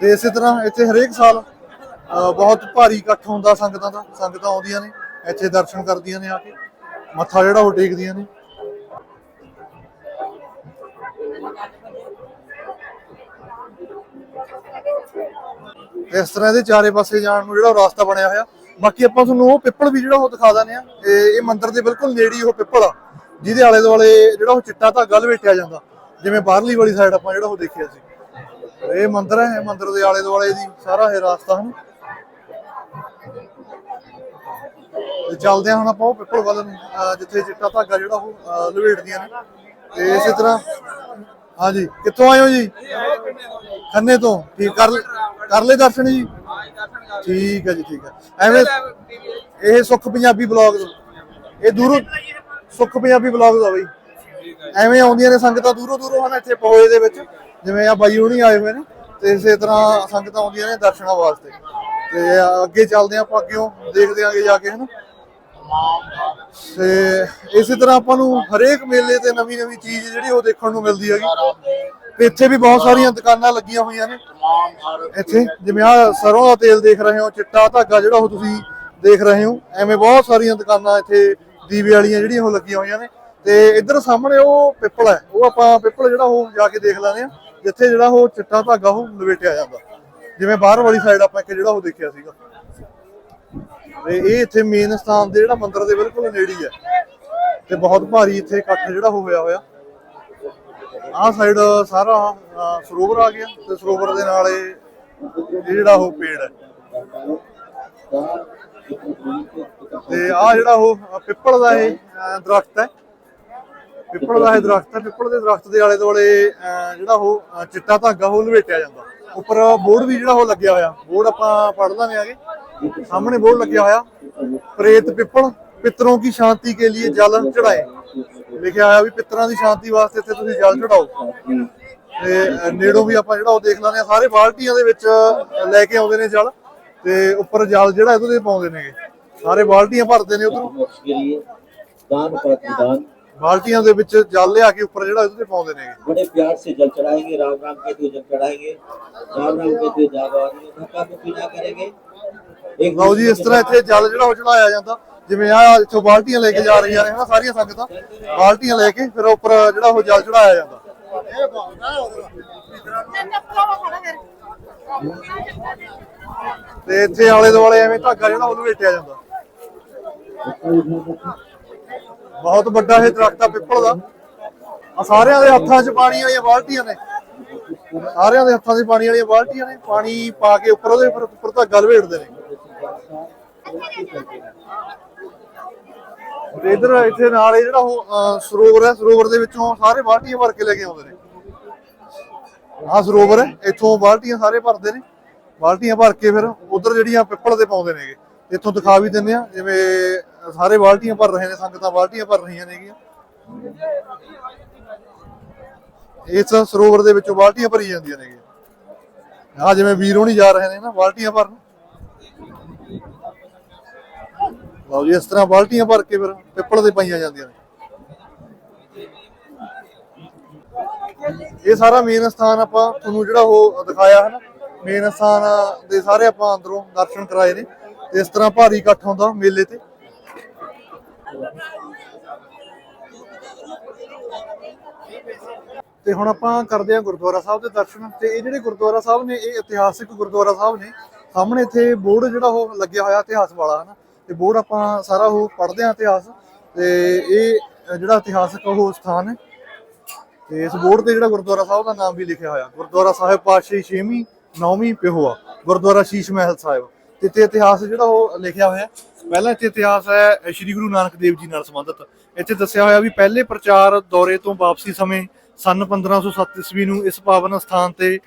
ਤੇ ਇਸੇ ਤਰ੍ਹਾਂ ਇੱਥੇ ਹਰੇਕ ਸਾਲ ਅਹ, ਬਹੁਤ ਭਾਰੀ ਇਕੱਠ ਹੁੰਦਾ ਸੰਗਤਾਂ ਦਾ ਸੰਗਤਾਂ ਆਉਂਦੀਆਂ ਨੇ ਇੱਥੇ ਦਰਸ਼ਨ ਕਰਦੀਆਂ ਨੇ ਆ ਕੇ ਮੱਥਾ ਜਿਹੜਾ ਉਹ ਟੇਕਦੀਆਂ ਨੇ। ਇਸ ਤਰ੍ਹਾਂ ਦੇ ਚਾਰੇ ਪਾਸੇ ਜਾਣ ਨੂੰ ਜਿਹੜਾ ਉਹ ਰਸਤਾ ਬਣਿਆ ਹੋਇਆ। ਬਾਕੀ ਆਪਾਂ ਤੁਹਾਨੂੰ ਉਹ ਪਿੱਪਲ ਵੀ ਜਿਹੜਾ ਉਹ ਦਿਖਾ ਦਿੰਦੇ ਆ ਇਹ ਇਹ ਮੰਦਿਰ ਦੇ ਬਿਲਕੁਲ ਨੇੜੇ ਹੀ ਉਹ ਪਿੱਪਲ ਆ ਜਿਹਦੇ ਆਲੇ ਦੁਆਲੇ ਜਿਹੜਾ ਉਹ ਚਿੱਟਾ ਧਾਗਾ ਲਵੇਟਿਆ ਜਾਂਦਾ। ਜਿਵੇਂ ਬਾਹਰਲੀ ਵਾਲੀ ਸਾਈਡ ਆਪਾਂ ਜਿਹੜਾ ਉਹ ਦੇਖਿਆ ਸੀ। ਇਹ ਮੰਦਿਰ ਹੈ, ਇਹ ਮੰਦਿਰ ਦੇ ਆਲੇ ਦੁਆਲੇ ਦੀ ਸਾਰਾ ਇਹ ਰਸਤਾ ਹਨ। ਤੇ ਚੱਲਦੇ ਹੁਣ ਆਪਾਂ ਉਹ ਪਿੱਪਲ ਵੱਲ ਨੂੰ, ਅਹ ਜਿੱਥੇ ਚਿੱਟਾ ਧਾਗਾ ਜਿਹੜਾ ਉਹ, ਅਹ ਲਵੇਟਦੀਆਂ ਨੇ। ਤੇ ਇਸੇ ਤਰ੍ਹਾਂ, ਹਾਂਜੀ, ਕਿੱਥੋਂ ਆਏ ਹੋ ਜੀ? ਖੰਨੇ ਤੋਂ, ਠੀਕ, ਕਰ ਕਰ ਲੈ ਦਰਸ਼ਨ ਜੀ? ਠੀਕ ਹੈ ਜੀ, ਠੀਕ ਹੈ। ਐਵੇਂ ਇਹ ਸੁੱਖ ਪੰਜਾਬੀ ਬਲੌਗ ਇਹ ਦੂਰੋਂ ਸੁੱਖ ਪੰਜਾਬੀ ਬਲੌਗ ਦਾ ਬਈ। ਐਵੇਂ ਆਉਂਦੀਆਂ ਨੇ ਸੰਗਤਾਂ ਦੂਰੋਂ ਦੂਰੋਂ ਹਨ ਇੱਥੇ ਪਹੋਏ ਦੇ ਵਿੱਚ। ਜਿਵੇਂ ਆ ਬਾਈ ਹੁਣੀ ਆਏ ਹੋਏ ਨੇ, ਤੇ ਇਸੇ ਤਰ੍ਹਾਂ ਸੰਗਤਾਂ ਆਉਂਦੀਆਂ ਨੇ ਦਰਸ਼ਨਾਂ ਵਾਸਤੇ। ਤੇ ਅੱਗੇ ਚੱਲਦੇ ਹਾਂ ਆਪਾਂ, ਅੱਗਿਓਂ ਦੇਖਦੇ ਆਂਗੇ ਜਾ ਕੇ, ਹਨਾ? ਤੇ ਇਸੇ ਤਰ੍ਹਾਂ ਆਪਾਂ ਨੂੰ ਹਰੇਕ ਮੇਲੇ ਤੇ ਨਵੀਂ ਨਵੀਂ ਚੀਜ਼ ਜਿਹੜੀ ਉਹ ਦੇਖਣ ਨੂੰ ਮਿਲਦੀ ਹੈਗੀ। ਤੇ ਇੱਥੇ ਵੀ ਬਹੁਤ ਸਾਰੀਆਂ ਦੁਕਾਨਾਂ ਲੱਗੀਆਂ ਹੋਈਆਂ ਨੇ। ਇੱਥੇ ਜਿਵੇਂ ਆ ਸਰੋਂ ਦਾ ਤੇਲ ਦੇਖ ਰਹੇ ਹੋ, ਚਿੱਟਾ ਧਾਗਾ ਜਿਹੜਾ ਉਹ ਤੁਸੀਂ ਦੇਖ ਰਹੇ ਹੋ, ਐਵੇਂ ਬਹੁਤ ਸਾਰੀਆਂ ਦੁਕਾਨਾਂ ਇੱਥੇ ਦੀਵੇ ਵਾਲੀਆਂ ਜਿਹੜੀਆਂ ਉਹ ਲੱਗੀਆਂ ਹੋਈਆਂ ਨੇ। ਤੇ ਇੱਧਰ ਸਾਹਮਣੇ ਉਹ ਪਿੱਪਲ ਹੈ, ਉਹ ਆਪਾਂ ਪਿੱਪਲ ਜਿਹੜਾ ਉਹ ਜਾ ਕੇ ਦੇਖ ਲੈਂਦੇ ਆ ਜਿੱਥੇ ਜਿਹੜਾ ਉਹ ਚਿੱਟਾ ਧਾਗਾ ਉਹ ਲਵੇਟਿਆ ਜਾਂਦਾ। ਜਿਵੇਂ ਬਾਹਰ ਵਾਲੀ ਸਾਈਡ ਆਪਾਂ ਇੱਕ ਜਿਹੜਾ ਉਹ ਦੇਖਿਆ ਸੀਗਾ। ਤੇ ਇਹ ਇੱਥੇ ਮੇਨ ਸਥਾਨ ਦੇ ਜਿਹੜਾ ਮੰਦਿਰ ਦੇ ਬਿਲਕੁਲ ਨੇੜੇ ਹੀ ਹੈ। ਤੇ ਬਹੁਤ ਭਾਰੀ ਇੱਥੇ ਇਕੱਠ ਜਿਹੜਾ ਉਹ ਹੋਇਆ ਹੋਇਆ। ਆਹ ਸਾਈਡ ਸਾਰਾ ਸਰੋਵਰ ਆ ਗਿਆ ਤੇ ਸਰੋਵਰ ਦੇ ਨਾਲ ਇਹ ਜਿਹੜਾ ਉਹ ਪੇੜ ਹੈ। ਤੇ ਆ ਜਿਹੜਾ ਉਹ ਪਿੱਪਲ ਦਾ ਇਹ ਦਰਖਤ ਹੈ। ਪਿੱਪਲ ਦਾ ਇਹ ਦਰਖਤ ਹੈ ਪਿੱਪਲ ਦੇ ਦਰਖਤ ਦੇ ਆਲੇ ਦੁਆਲੇ ਜਿਹੜਾ ਉਹ ਚਿੱਟਾ ਧਾਗਾ ਉਹ ਲਵੇਟਿਆ ਜਾਂਦਾ। ਉੱਪਰ ਬੋਰਡ ਵੀ ਜਿਹੜਾ ਉਹ ਲੱਗਿਆ ਹੋਇਆ। ਬੋਰਡ ਆਪਾਂ ਪੜ੍ਹ ਲਵਾਂਗੇ ਸਾਹਮਣੇ ਬੋਰਡ ਲੱਗਿਆ ਹੋਇਆ। ਪ੍ਰੇਤ ਪਿੱਪਲ, ਪਿਤਰੋਂ ਕੀ ਸ਼ਾਂਤੀ ਕੇ ਲਈ ਜਲ ਚੜਾਏ ਲਿਖਿਆ ਹੋਇਆ ਵੀ ਪਿਤਰਾਂ ਦੀ ਸ਼ਾਂਤੀ ਵਾਸਤੇ ਇੱਥੇ ਤੁਸੀਂ ਜਲ ਚੜਾਓ ਤੇ ਨੇੜੋਂ ਵੀ ਆਪਾਂ ਜਿਹੜਾ ਉਹ ਦੇਖ ਲੈਂਦੇ ਆ, ਸਾਰੇ ਬਾਲਟੀਆਂ ਦੇ ਵਿੱਚ ਲੈ ਕੇ ਆਉਂਦੇ ਨੇ ਜਲ। ਤੇ ਉੱਪਰ ਜਲ ਜਿਹੜਾ ਇਹਦੇ ਤੇ ਪਾਉਂਦੇ ਨੇਗੇ। ਸਾਰੇ ਬਾਲਟੀਆਂ ਭਰਦੇ ਨੇ ਉਧਰੋਂ। ਦਾਨ ਪ੍ਰਤਿਦਾਨ लिए दान प्रतिदान ਬਾਲਟੀਆਂ ਦੇ ਵਿੱਚ ਜਲ ਲਿਆ ਕੇ ਉੱਪਰ ਜਿਹੜਾ ਇਹਦੇ ਤੇ ਪਾਉਂਦੇ ਨੇਗੇ बड़े प्यार से जल चढ़ाएंगे राम राम के तो जल चढ़ाएंगे राम राम के तो जागवानी धक्का मुक्की ना करेंगे एक ਲਓ ਜੀ ਇਸ ਤਰ੍ਹਾਂ ਇੱਥੇ ਜਲ ਜਿਹੜਾ ਉਹ ਚੜਾਇਆ ਜਾਂਦਾ ਜਿਵੇਂ ਆ ਇੱਥੋਂ ਬਾਲਟੀਆਂ ਲੈ ਕੇ ਜਾ ਰਹੀਆਂ ਨੇ ਹਨਾ ਸਾਰੀਆਂ ਸੰਗਤਾਂ ਬਾਲਟੀਆਂ ਲੈ ਕੇ ਫਿਰ ਉੱਪਰ ਜਿਹੜਾ ਉਹ ਜਲ ਚੜਾਇਆ ਜਾਂਦਾ ਤੇ ਇੱਥੇ ਆਲੇ ਦੁਆਲੇ ਐਵੇਂ ਧਾਗਾ ਜਿਹੜਾ ਉਹ ਲਵੇਟਿਆ ਜਾਂਦਾ ਬਹੁਤ ਵੱਡਾ ਇਹ ਦਰਖਤ ਆ ਪਿੱਪਲ ਦਾ। ਆ ਸਾਰਿਆਂ ਦੇ ਹੱਥਾਂ 'ਚ ਪਾਣੀ ਵਾਲੀਆਂ ਬਾਲਟੀਆਂ ਨੇ। ਸਾਰਿਆਂ ਦੇ ਹੱਥਾਂ 'ਚ ਪਾਣੀ ਵਾਲੀਆਂ ਬਾਲਟੀਆਂ ਨੇ। ਪਾਣੀ ਪਾ ਕੇ ਉੱਪਰ ਉਹਦੇ ਉੱਪਰ ਉੱਪਰ ਧਾਗਾ ਲਵੇਟਦੇ ਨੇ। ਤੇ ਇਧਰ ਇੱਥੇ ਨਾਲ ਇਹ ਜਿਹੜਾ ਉਹ ਸਰੋਵਰ ਹੈ, ਸਰੋਵਰ ਦੇ ਵਿੱਚੋਂ ਸਾਰੇ ਬਾਲਟੀਆਂ ਭਰ ਕੇ ਲੈ ਕੇ ਆਉਂਦੇ ਨੇ। ਆਹ ਸਰੋਵਰ ਹੈ, ਇੱਥੋਂ ਬਾਲਟੀਆਂ ਸਾਰੇ ਭਰਦੇ ਨੇ। ਬਾਲਟੀਆਂ ਭਰ ਕੇ ਫਿਰ ਉਧਰ ਜਿਹੜੀਆਂ ਪਿੱਪਲ ਤੇ ਪਾਉਂਦੇ ਨੇਗੇ। ਇੱਥੋਂ ਦਿਖਾ ਵੀ ਦਿੰਦੇ ਆ ਜਿਵੇਂ ਸਾਰੇ ਬਾਲਟੀਆਂ ਭਰ ਰਹੇ ਨੇ, ਸੰਗਤਾਂ ਬਾਲਟੀਆਂ ਭਰ ਰਹੀਆਂ ਨੇਗੀਆਂ। ਇਸ ਸਰੋਵਰ ਦੇ ਵਿੱਚੋਂ ਬਾਲਟੀਆਂ ਭਰੀ ਜਾਂਦੀਆਂ ਨੇਗੀਆਂ। ਆ ਜਿਵੇਂ ਵੀਰ ਹੋਣੀ ਜਾ ਰਹੇ ਨੇ ਨਾ, ਬਾਲਟੀਆਂ ਭਰਨ। ਲਓ ਜੀ, ਇਸ ਤਰ੍ਹਾਂ ਬਾਲਟੀਆਂ ਭਰ ਕੇ ਫਿਰ ਪਿੱਪਲ ਤੇ ਪਾਈਆਂ ਜਾਂਦੀਆਂ ਨੇ। ਇਹ ਸਾਰਾ ਮੇਨ ਸਥਾਨ ਆਪਾਂ ਤੁਹਾਨੂੰ ਜਿਹੜਾ ਉਹ ਦਿਖਾਇਆ ਹੈ ਨਾ ਮੇਨ ਸਥਾਨ ਦੇ ਸਾਰੇ ਆਪਾਂ ਅੰਦਰੋਂ ਦਰਸ਼ਨ ਕਰਾਏ ਨੇ। ਇਸ ਤਰ੍ਹਾਂ ਭਾਰੀ ਇਕੱਠ ਹੁੰਦਾ ਮੇਲੇ ਤੇ। ਤੇ ਹੁਣ ਆਪਾਂ ਕਰਦੇ ਹਾਂ ਗੁਰਦੁਆਰਾ ਸਾਹਿਬ ਦੇ ਦਰਸ਼ਨ ਤੇ ਇਹ ਜਿਹੜੇ ਗੁਰਦੁਆਰਾ ਸਾਹਿਬ ਨੇ, ਇਹ ਇਤਿਹਾਸਿਕ ਗੁਰਦੁਆਰਾ ਸਾਹਿਬ ਨੇ। ਸਾਹਮਣੇ ਇੱਥੇ ਬੋਰਡ ਜਿਹੜਾ ਉਹ ਲੱਗਿਆ ਹੋਇਆ, ਇਤਿਹਾਸ ਵਾਲਾ, ਹਨਾ। ਤੇ ਬੋਰਡ ਆਪਾਂ ਸਾਰਾ ਉਹ ਪੜ੍ਹਦੇ ਹਾਂ ਇਤਿਹਾਸ। ਤੇ ਇਹ ਜਿਹੜਾ ਇਤਿਹਾਸਕ ਉਹ ਸਥਾਨ ਹੈ। ਤੇ ਇਸ ਬੋਰਡ ਤੇ ਜਿਹੜਾ ਗੁਰਦੁਆਰਾ ਸਾਹਿਬ ਦਾ ਨਾਮ ਵੀ ਲਿਖਿਆ ਹੋਇਆ। ਗੁਰਦੁਆਰਾ ਸਾਹਿਬ ਪਾਤਸ਼ਾਹੀ 6ਵੀਂ 9ਵੀਂ ਪਿਹੋਆ ਗੁਰਦੁਆਰਾ ਸ਼ੀਸ਼ ਮਹਿਲ ਸਾਹਿਬ। ਤੇ ਇਤਿਹਾਸ ਜਿਹੜਾ ਉਹ ਲਿਖਿਆ ਹੋਇਆ। ਪਹਿਲਾਂ ਇੱਥੇ ਇਤਿਹਾਸ ਹੈ ਸ੍ਰੀ ਗੁਰੂ ਨਾਨਕ ਦੇਵ ਜੀ ਨਾਲ ਸੰਬੰਧਿਤ। ਇੱਥੇ ਦੱਸਿਆ ਹੋਇਆ ਵੀ ਪਹਿਲੇ ਪ੍ਰਚਾਰ ਦੌਰੇ ਤੋਂ ਵਾਪਸੀ ਸਮੇਂ ਸਨ 1507 ਈਸਵੀ ਨੂੰ ਇਸ ਪਾਵਨ ਸਥਾਨ ਤੇ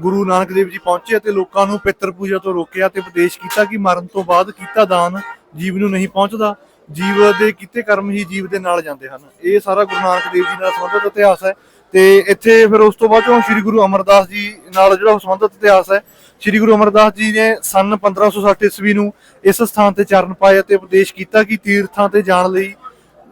ਗੁਰੂ ਨਾਨਕ ਦੇਵ ਜੀ ਪਹੁੰਚੇ ਅਤੇ ਲੋਕਾਂ ਨੂੰ ਪਿੱਤਰ ਪੂਜਾ ਤੋਂ ਰੋਕਿਆ ਤੇ ਉਪਦੇਸ਼ ਕੀਤਾ ਕਿ ਮਰਨ ਤੋਂ ਬਾਅਦ ਕੀਤਾ ਦਾਨ ਜੀਵ ਨੂੰ ਨਹੀਂ ਪਹੁੰਚਦਾ। ਜੀਵ ਦੇ ਕੀਤੇ ਕਰਮ ਹੀ ਜੀਵ ਦੇ ਨਾਲ ਜਾਂਦੇ ਹਨ। ਇਹ ਸਾਰਾ ਗੁਰੂ ਨਾਨਕ ਦੇਵ ਜੀ ਨਾਲ ਸੰਬੰਧਿਤ ਇਤਿਹਾਸ ਹੈ। ਤੇ ਇੱਥੇ ਫਿਰ ਉਸ ਤੋਂ ਬਾਅਦ ਚੋਂ ਸ੍ਰੀ ਗੁਰੂ ਅਮਰਦਾਸ ਜੀ ਨਾਲ ਜਿਹੜਾ ਉਹ ਸੰਬੰਧਿਤ ਇਤਿਹਾਸ ਹੈ ਸ੍ਰੀ ਗੁਰੂ ਅਮਰਦਾਸ ਜੀ ਨੇ ਸਨ 1560 ਈਸਵੀ ਨੂੰ ਇਸ ਸਥਾਨ ਤੇ ਚਰਨ ਪਾਏ ਅਤੇ ਉਪਦੇਸ਼ ਕੀਤਾ ਕਿ ਤੀਰਥਾਂ ਤੇ ਜਾਣ ਲਈ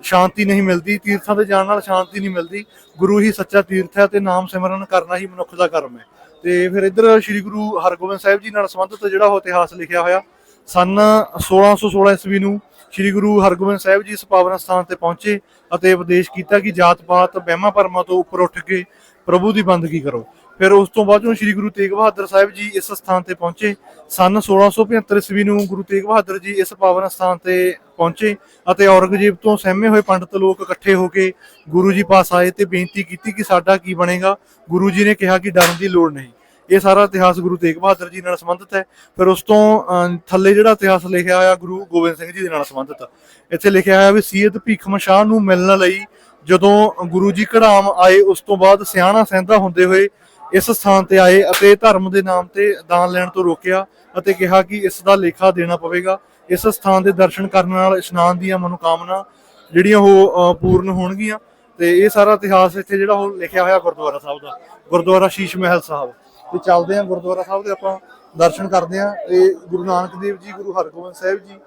ਸ਼ਾਂਤੀ ਨਹੀਂ ਮਿਲਦੀ, ਤੀਰਥਾਂ ਤੇ ਜਾਣ ਨਾਲ ਸ਼ਾਂਤੀ ਨਹੀਂ ਮਿਲਦੀ, ਗੁਰੂ ਹੀ ਸੱਚਾ ਤੀਰਥ ਹੈ ਤੇ ਨਾਮ ਸਿਮਰਨ ਕਰਨਾ ਹੀ ਮਨੁੱਖ ਦਾ ਕਰਮ ਹੈ। ਤੇ ਫਿਰ ਇੱਧਰ ਸ੍ਰੀ ਗੁਰੂ ਹਰਗੋਬਿੰਦ ਸਾਹਿਬ ਜੀ ਨਾਲ ਸੰਬੰਧਿਤ ਜਿਹੜਾ ਉਹ ਇਤਿਹਾਸ ਲਿਖਿਆ ਹੋਇਆ, ਸਨ 1616 ਈਸਵੀ ਨੂੰ ਸ੍ਰੀ ਗੁਰੂ ਹਰਗੋਬਿੰਦ ਸਾਹਿਬ ਜੀ ਇਸ ਪਾਵਨ ਸਥਾਨ ਤੇ ਪਹੁੰਚੇ ਅਤੇ ਉਪਦੇਸ਼ ਕੀਤਾ ਕਿ ਜਾਤ ਪਾਤ ਵਹਿਮਾਂ ਭਰਮਾਂ ਤੋਂ ਉੱਪਰ ਉੱਠ ਕੇ ਪ੍ਰਭੂ ਦੀ ਬੰਦਗੀ ਕਰੋ। ਫਿਰ ਉਸ ਤੋਂ ਬਾਅਦ ਜਦੋਂ ਸ੍ਰੀ ਗੁਰੂ ਤੇਗ ਬਹਾਦਰ ਸਾਹਿਬ ਜੀ ਇਸ ਸਥਾਨ ਤੇ ਪਹੁੰਚੇ, ਸਨ 1675 ਈਸਵੀ ਨੂੰ ਗੁਰੂ ਤੇਗ ਬਹਾਦਰ ਜੀ ਇਸ ਪਾਵਨ ਸਥਾਨ ਤੇ ਪਹੁੰਚੇ ਅਤੇ ਔਰੰਗਜ਼ੇਬ ਤੋਂ ਸਹਿਮੇ ਹੋਏ ਪੰਡਤ ਲੋਕ ਇਕੱਠੇ ਹੋ ਕੇ ਗੁਰੂ ਜੀ ਪਾਸ ਆਏ ਤੇ ਬੇਨਤੀ ਕੀਤੀ ਕਿ ਸਾਡਾ ਕੀ ਬਣੇਗਾ। ਗੁਰੂ ਜੀ ਨੇ ਕਿਹਾ ਕਿ ਡਰਨ ਦੀ ਲੋੜ ਨਹੀਂ। ਇਹ ਸਾਰਾ ਇਤਿਹਾਸ ਗੁਰੂ ਤੇਗ ਬਹਾਦਰ ਜੀ ਨਾਲ ਸੰਬੰਧਿਤ ਹੈ। ਫਿਰ ਉਸ ਤੋਂ ਥੱਲੇ ਜਿਹੜਾ ਇਤਿਹਾਸ ਲਿਖਿਆ ਹੋਇਆ ਗੁਰੂ ਗੋਬਿੰਦ ਸਿੰਘ ਜੀ ਦੇ ਨਾਲ ਸੰਬੰਧਿਤ। ਇੱਥੇ ਲਿਖਿਆ ਹੋਇਆ ਵੀ ਸੀਅਤ ਭੀਖਮ ਸ਼ਾਹ ਨੂੰ ਮਿਲਣ ਲਈ ਜਦੋਂ ਗੁਰੂ ਜੀ ਘੜਾਮ ਆਏ, ਉਸ ਤੋਂ ਬਾਅਦ ਸਿਆਣਾ ਸਹਿੰਦਾ ਹੁੰਦੇ ਹੋਏ ਇਸ ਸਥਾਨ ਤੇ ਆਏ ਅਤੇ ਧਰਮ ਦੇ ਨਾਮ ਤੇ ਦਾਨ ਲੈਣ ਤੋਂ ਰੋਕਿਆ ਅਤੇ ਕਿਹਾ ਕਿ ਇਸ ਦਾ ਲੇਖਾ ਦੇਣਾ ਪਵੇਗਾ। ਇਸ ਸਥਾਨ ਦੇ ਦਰਸ਼ਨ ਕਰਨ ਨਾਲ ਇਸ਼ਨਾਨ ਦੀਆਂ ਮਨੋਕਾਮਨਾ ਜਿਹੜੀਆਂ ਉਹ ਪੂਰਨ ਹੋਣਗੀਆਂ। ਤੇ ਇਹ ਸਾਰਾ ਇਤਿਹਾਸ ਇੱਥੇ ਜਿਹੜਾ ਉਹ ਲਿਖਿਆ ਹੋਇਆ ਗੁਰਦੁਆਰਾ ਸਾਹਿਬ ਦਾ, ਗੁਰਦੁਆਰਾ ਸ਼ੀਸ਼ ਮਹਿਲ ਸਾਹਿਬ। ਤੇ ਚੱਲਦੇ ਹਾਂ ਗੁਰਦੁਆਰਾ ਸਾਹਿਬ ਦੇ ਆਪਾਂ ਦਰਸ਼ਨ ਕਰਦੇ ਹਾਂ। ਤੇ ਗੁਰੂ ਨਾਨਕ ਦੇਵ ਜੀ, ਗੁਰੂ ਹਰਗੋਬਿੰਦ ਸਾਹਿਬ ਜੀ,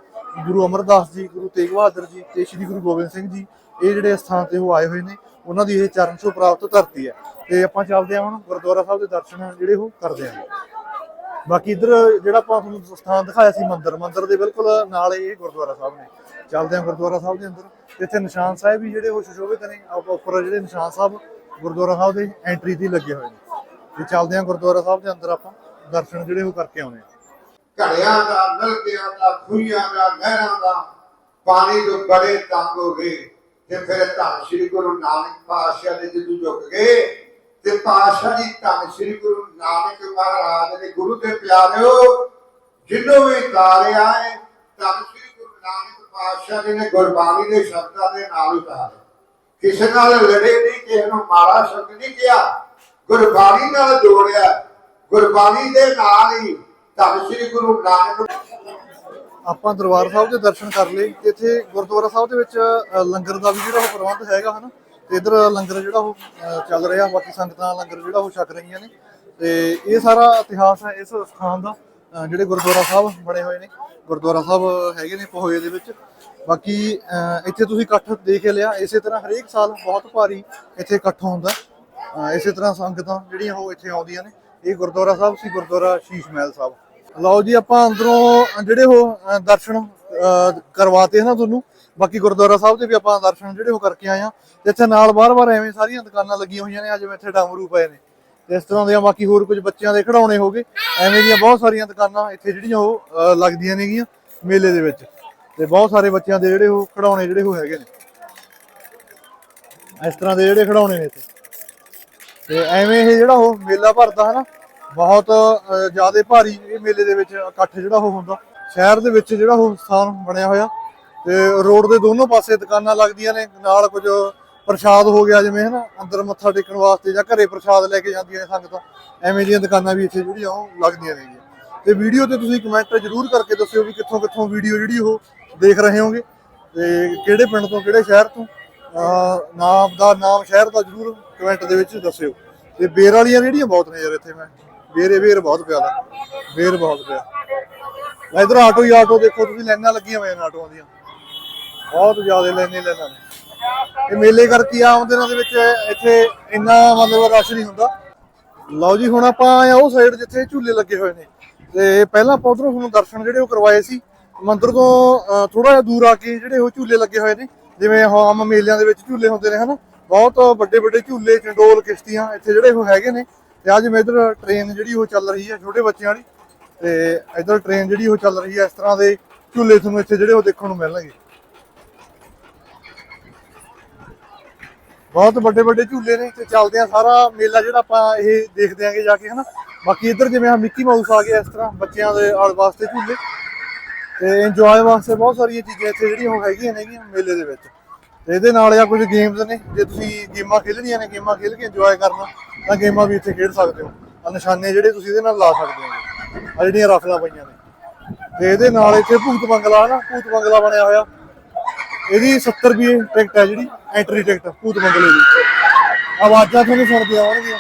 ਗੁਰੂ ਅਮਰਦਾਸ ਜੀ, ਗੁਰੂ ਤੇਗ ਬਹਾਦਰ ਜੀ ਤੇ ਸ੍ਰੀ ਗੁਰੂ ਗੋਬਿੰਦ ਸਿੰਘ ਜੀ ਇਹ ਜਿਹੜੇ ਸਥਾਨ ਤੇ ਉਹ ਆਏ ਹੋਏ ਨੇ, ਉਹਨਾਂ ਦੀ ਇਹ ਚਰਨ ਛੋਹ ਪ੍ਰਾਪਤ ਧਰਤੀ ਹੈ। ਤੇ ਆਪਾਂ ਚੱਲਦੇ ਹਾਂ ਹੁਣ ਗੁਰਦੁਆਰਾ ਸਾਹਿਬ ਦੇ ਦਰਸ਼ਨ ਜਿਹੜੇ ਉਹ ਕਰਦੇ ਹਾਂ। ਬਾਕੀ ਇੱਧਰ ਜਿਹੜਾ ਆਪਾਂ ਤੁਹਾਨੂੰ ਸਥਾਨ ਦਿਖਾਇਆ ਸੀ ਮੰਦਿਰ ਮੰਦਿਰ ਦੇ ਬਿਲਕੁਲ ਨਾਲ ਇਹ ਗੁਰਦੁਆਰਾ ਸਾਹਿਬ ਨੇ। ਚੱਲਦੇ ਹਾਂ ਗੁਰਦੁਆਰਾ ਸਾਹਿਬ ਦੇ ਅੰਦਰ। ਇੱਥੇ ਨਿਸ਼ਾਨ ਸਾਹਿਬ ਵੀ ਜਿਹੜੇ ਉਹ ਸੁਸ਼ੋਭਿਤ ਨੇ ਆਪਾਂ ਉੱਪਰ ਜਿਹੜੇ ਨਿਸ਼ਾਨ ਸਾਹਿਬ ਗੁਰਦੁਆਰਾ ਸਾਹਿਬ ਦੇ ਐਂਟਰੀ ਤੇ ਲੱਗੇ ਹੋਏ ਨੇ। ਤੇ ਚੱਲਦੇ ਆ ਗੁਰਦੁਆਰਾ ਸਾਹਿਬ ਦੇ ਅੰਦਰ ਆਪਾਂ ਦਰਸ਼ਨ ਜਿਹੜੇ ਉਹ ਕਰਕੇ ਆਉਣੇ ਆ ਘੜਿਆਂ ਦਾ, ਨਲਕਿਆਂ ਦਾ ਖੂਹੀਆਂ ਦਾ, ਨਹਿਰਾਂ ਦਾ, ਪਾਣੀ ਤੋਂ ਬੜੇ ਤੰਗ ਹੋ ਗਏ ਤੇ ਫਿਰ ਧੰਨ ਸ੍ਰੀ ਗੁਰੂ ਨਾਨਕ ਪਾਤਸ਼ਾਹ ਦੇ ਜਦੋਂ ਝੁਕ ਗਏ, ਤੇ ਪਾਤਸ਼ਾਹ ਜੀ ਧੰਨ ਸ੍ਰੀ ਗੁਰੂ ਨਾਨਕ ਮਹਾਰਾਜ ਦੇ ਗੁਰੂ ਦੇ ਪਿਆਰਿਓ, ਜਿੰਨੋਂ ਵੀ ਤਾਰਿਆ ਹੈ, ਧੰਨ ਸ੍ਰੀ ਗੁਰੂ ਨਾਨਕ ਪਾਤਸ਼ਾਹ ਜੀ ਨੇ ਗੁਰਬਾਣੀ ਦੇ ਸ਼ਬਦਾਂ ਦੇ ਨਾਲ ਉਤਾਰਿਆ ਕਿਸੇ ਨਾਲ ਲੜੇ ਨਹੀਂ, ਕਿਸੇ ਨੂੰ ਮਾੜਾ ਸ਼ਬਦ ਨਹੀਂ ਕਿਹਾ। ਗੁਰਬਾਣੀ ਨਾਲ ਜੋੜਿਆ। ਗੁਰਬਾਣੀ ਦੇ ਨਾਲ ਹੀ ਧੰਨ ਸ੍ਰੀ ਗੁਰੂ ਨਾਨਕ ਆਪਾਂ ਦਰਬਾਰ ਸਾਹਿਬ ਦੇ ਦਰਸ਼ਨ ਕਰ ਲਏ। ਤੇ ਇੱਥੇ ਗੁਰਦੁਆਰਾ ਸਾਹਿਬ ਦੇ ਵਿੱਚ ਲੰਗਰ ਦਾ ਵੀ ਜਿਹੜਾ ਉਹ ਪ੍ਰਬੰਧ ਹੈਗਾ ਹਨਾ। ਤੇ ਇਧਰ ਲੰਗਰ ਜਿਹੜਾ ਉਹ ਚੱਲ ਰਿਹਾ, ਬਾਕੀ ਸੰਗਤਾਂ ਲੰਗਰ ਜਿਹੜਾ ਉਹ ਛਕ ਰਹੀਆਂ ਨੇ। ਤੇ ਇਹ ਸਾਰਾ ਇਤਿਹਾਸ ਹੈ ਇਸ ਸਥਾਨ ਦਾ ਜਿਹੜੇ ਗੁਰਦੁਆਰਾ ਸਾਹਿਬ ਬਣੇ ਹੋਏ ਨੇ। ਗੁਰਦੁਆਰਾ ਸਾਹਿਬ ਹੈਗੇ ਨੇ ਪਹੋਏ ਦੇ ਵਿੱਚ। ਬਾਕੀ ਇੱਥੇ ਤੁਸੀਂ ਇਕੱਠ ਦੇਖ ਹੀ ਲਿਆ। ਇਸੇ ਤਰ੍ਹਾਂ ਹਰੇਕ ਸਾਲ ਬਹੁਤ ਭਾਰੀ ਇੱਥੇ ਇਕੱਠ ਹੁੰਦਾ। ਇਸੇ ਤਰ੍ਹਾਂ ਸੰਗਤਾਂ ਜਿਹੜੀਆਂ ਉਹ ਇੱਥੇ ਆਉਂਦੀਆਂ ਨੇ। ਇਹ ਗੁਰਦੁਆਰਾ ਸਾਹਿਬ ਸੀ ਗੁਰਦੁਆਰਾ ਸ਼ੀਸ਼ ਮਹਿਲ ਸਾਹਿਬ। ਲਓ ਜੀ ਆਪਾਂ ਅੰਦਰੋਂ ਜਿਹੜੇ ਉਹ ਦਰਸ਼ਨ ਅ, ਕਰਵਾਤੇ ਨਾ ਤੁਹਾਨੂੰ ਬਾਕੀ ਗੁਰਦੁਆਰਾ ਸਾਹਿਬ ਦੇ ਵੀ ਆਪਾਂ ਦਰਸ਼ਨ ਜਿਹੜੇ ਉਹ ਕਰਕੇ ਆਏ ਆ ਤੇ ਇੱਥੇ ਨਾਲ ਬਾਰ-ਬਾਰ ਐਵੇਂ ਸਾਰੀਆਂ ਦੁਕਾਨਾਂ ਲੱਗੀਆਂ ਹੋਈਆਂ ਨੇ ਅੱਜ ਜਿਵੇਂ ਇੱਥੇ ਡਾਮਰੂ ਪਏ ਨੇ। ਤੇ ਇਸ ਤਰ੍ਹਾਂ ਦੀਆਂ ਬਾਕੀ ਹੋਰ ਕੁਝ ਬੱਚਿਆਂ ਦੇ ਖਿਡੌਣੇ ਹੋਗੇ ਐਵੇਂ ਦੀਆਂ ਬਹੁਤ ਸਾਰੀਆਂ ਦੁਕਾਨਾਂ ਇੱਥੇ ਜਿਹੜੀਆਂ ਉਹ ਲੱਗਦੀਆਂ ਨੇਗੀਆਂ ਮੇਲੇ ਦੇ ਵਿੱਚ। ਤੇ ਬਹੁਤ ਸਾਰੇ ਬੱਚਿਆਂ ਦੇ ਜਿਹੜੇ ਉਹ ਖਿਡੌਣੇ ਜਿਹੜੇ ਉਹ ਹੈਗੇ ਨੇ। ਇਸ ਤਰ੍ਹਾਂ ਦੇ ਜਿਹੜੇ ਖਿਡੌਣੇ ਨੇ ਇੱਥੇ। ਤੇ ਐਵੇਂ ਇਹ ਜਿਹੜਾ ਉਹ ਮੇਲਾ ਭਰਦਾ ਹਨਾ ਬਹੁਤ ਜ਼ਿਆਦਾ ਭਾਰੀ ਇਹ ਮੇਲੇ ਦੇ ਵਿੱਚ ਇਕੱਠ ਜਿਹੜਾ ਉਹ ਹੁੰਦਾ। ਸ਼ਹਿਰ ਦੇ ਵਿੱਚ ਜਿਹੜਾ ਉਹ ਸਥਾਨ ਬਣਿਆ ਹੋਇਆ। ਤੇ ਰੋਡ ਦੇ ਦੋਨੋਂ ਪਾਸੇ ਦੁਕਾਨਾਂ ਲੱਗਦੀਆਂ ਨੇ। ਨਾਲ ਕੁਝ ਪ੍ਰਸ਼ਾਦ ਹੋ ਗਿਆ, ਜਿਵੇਂ ਹਨਾ, ਅੰਦਰ ਮੱਥਾ ਟੇਕਣ ਵਾਸਤੇ ਜਾਂ ਘਰੇ ਪ੍ਰਸ਼ਾਦ ਲੈ ਕੇ ਜਾਂਦੀਆਂ ਨੇ ਸੰਗਤਾਂ। ਐਵੇਂ ਦੀਆਂ ਦੁਕਾਨਾਂ ਵੀ ਇੱਥੇ ਜਿਹੜੀਆਂ ਉਹ ਲੱਗਦੀਆਂ ਨੇਗੀਆਂ ਤੇ ਵੀਡੀਓ ਤੇ ਤੁਸੀਂ ਕਮੈਂਟ ਜ਼ਰੂਰ ਕਰਕੇ ਦੱਸਿਓ ਵੀ ਕਿੱਥੋਂ ਕਿੱਥੋਂ ਵੀਡੀਓ ਜਿਹੜੀ ਉਹ ਦੇਖ ਰਹੇ ਹੋਗੇ। ਤੇ ਕਿਹੜੇ ਪਿੰਡ ਤੋਂ, ਕਿਹੜੇ ਸ਼ਹਿਰ ਤੋਂ ਨਾਮ ਦਾ, ਨਾਮ ਸ਼ਹਿਰ ਦਾ ਜ਼ਰੂਰ ਕਮੈਂਟ ਦੇ ਵਿੱਚ ਦੱਸਿਓ। ਤੇ ਬੇਰ ਵਾਲੀਆਂ ਜਿਹੜੀਆਂ ਬਹੁਤ ਨੇ ਯਾਰ ਇੱਥੇ ਮੈਂ। ਬੇਰੇ ਵੇਰ ਬਹੁਤ ਪਿਆ ਦਾ ਵੇਰ ਬਹੁਤ ਪਿਆ। ਇਧਰ ਆਟੋ ਹੀ ਆਟੋ ਦੇਖੋ, ਤੁਸੀਂ ਲਾਈਨਾਂ ਲੱਗੀਆਂ ਹੋਈਆਂ ਨੇ ਆਟੋਆਂ ਦੀਆਂ। ਬਹੁਤ ਜ਼ਿਆਦਾ ਲਾਈਨਾਂ ਲਾਈਨਾਂ ਨੇ ਇਹ ਮੇਲੇ ਕਰਕੇ ਆ ਦਿਨਾਂ ਦੇ ਵਿੱਚ ਇੱਥੇ ਇੰਨਾ ਮਤਲਬ ਰਸ਼ ਨਹੀਂ ਹੁੰਦਾ। ਲਓ ਜੀ, ਹੁਣ ਆਪਾਂ ਆਏ ਆ ਉਹ ਸਾਈਡ ਜਿੱਥੇ ਝੂਲੇ ਲੱਗੇ ਹੋਏ ਨੇ। ਤੇ ਪਹਿਲਾਂ ਆਪਾਂ ਉਧਰੋਂ ਤੁਹਾਨੂੰ ਦਰਸ਼ਨ ਜਿਹੜੇ ਉਹ ਕਰਵਾਏ ਸੀ। ਮੰਦਿਰ ਤੋਂ ਥੋੜਾ ਜਿਹਾ ਦੂਰ ਆ ਕੇ ਜਿਹੜੇ ਉਹ ਝੂਲੇ ਲੱਗੇ ਹੋਏ ਨੇ। ਜਿਵੇਂ ਆਮ ਮੇਲਿਆਂ ਦੇ ਵਿੱਚ ਝੂਲੇ ਹੁੰਦੇ ਨੇ, ਹਨਾ? ਬਹੁਤ ਵੱਡੇ ਵੱਡੇ ਝੂਲੇ, ਚੰਡੋਲ ਕਿਸ਼ਤੀਆਂ ਇੱਥੇ ਜਿਹੜੇ ਉਹ ਹੈਗੇ ਨੇ। ਤੇ ਅੱਜ ਮੈਂ ਇਧਰ ਟ੍ਰੇਨ ਜਿਹੜੀ ਉਹ ਚੱਲ ਰਹੀ ਹੈ ਛੋਟੇ ਬੱਚਿਆਂ ਵਾਲੀ ਤੇ ਇਧਰ ਟ੍ਰੇਨ ਜਿਹੜੀ ਉਹ ਚੱਲ ਰਹੀ ਹੈ ਇਸ ਤਰ੍ਹਾਂ ਦੇ ਝੂਲੇ ਤੁਹਾਨੂੰ ਇੱਥੇ ਜਿਹੜੇ ਉਹ ਦੇਖਣ ਨੂੰ ਮਿਲਣਗੇ। ਬਹੁਤ ਵੱਡੇ ਵੱਡੇ ਝੂਲੇ ਨੇ ਤੇ ਚੱਲਦੇ ਆ ਸਾਰਾ ਮੇਲਾ ਜਿਹੜਾ ਆਪਾਂ ਇਹ ਦੇਖਦੇ ਆਂਗੇ ਜਾ ਕੇ ਹਨਾ। ਬਾਕੀ ਇੱਧਰ ਜਿਵੇਂ ਆ ਮਿੱਕੀ ਮਾਊਸ ਆ ਗਿਆ ਇਸ ਤਰ੍ਹਾਂ ਬੱਚਿਆਂ ਦੇ ਆਲ ਵਾਸਤੇ ਝੂਲੇ। ਤੇ ਇੰਜੋਏ ਵਾਸਤੇ ਬਹੁਤ ਸਾਰੀਆਂ ਚੀਜ਼ਾਂ ਇੱਥੇ ਜਿਹੜੀਆਂ ਉਹ ਹੈਗੀਆਂ ਨੇਗੀਆਂ ਮੇਲੇ ਦੇ ਵਿੱਚ। ਤੇ ਇਹਦੇ ਨਾਲ ਆ ਕੁਝ ਗੇਮਸ ਨੇ? ਜੇ ਤੁਸੀਂ ਗੇਮਾਂ ਖੇਲਣੀਆਂ ਨੇ, ਗੇਮਾਂ ਖੇਲ ਕੇ ਇੰਜੋਏ ਕਰਨਾ, ਤਾਂ ਗੇਮਾਂ ਵੀ ਇੱਥੇ ਖੇਡ ਸਕਦੇ ਹੋ। ਆ ਨਿਸ਼ਾਨੇ ਜਿਹੜੇ ਤੁਸੀਂ ਇਹਦੇ ਨਾਲ ਲਾ ਸਕਦੇ ਹੋ। ਆ ਜਿਹੜੀਆਂ ਰਫਲਾਂ ਪਈਆਂ ਨੇ। ਤੇ ਇਹਦੇ ਨਾਲ ਇੱਥੇ ਭੂਤ ਬੰਗਲਾ ਨਾ, ਭੂਤ ਬੰਗਲਾ ਬਣਿਆ ਹੋਇਆ। ਇਹਦੀ 70 ਰੁਪਏ ਟਿਕਟ ਹੈ ਜਿਹੜੀ ਐਂਟਰੀ ਟਿਕਟ ਭੂਤ ਬੰਗਲੇ ਦੀ। ਆਵਾਜ਼ਾਂ ਤੁਹਾਨੂੰ ਸੁਣਦੀਆਂ ਆਉਣਗੀਆਂ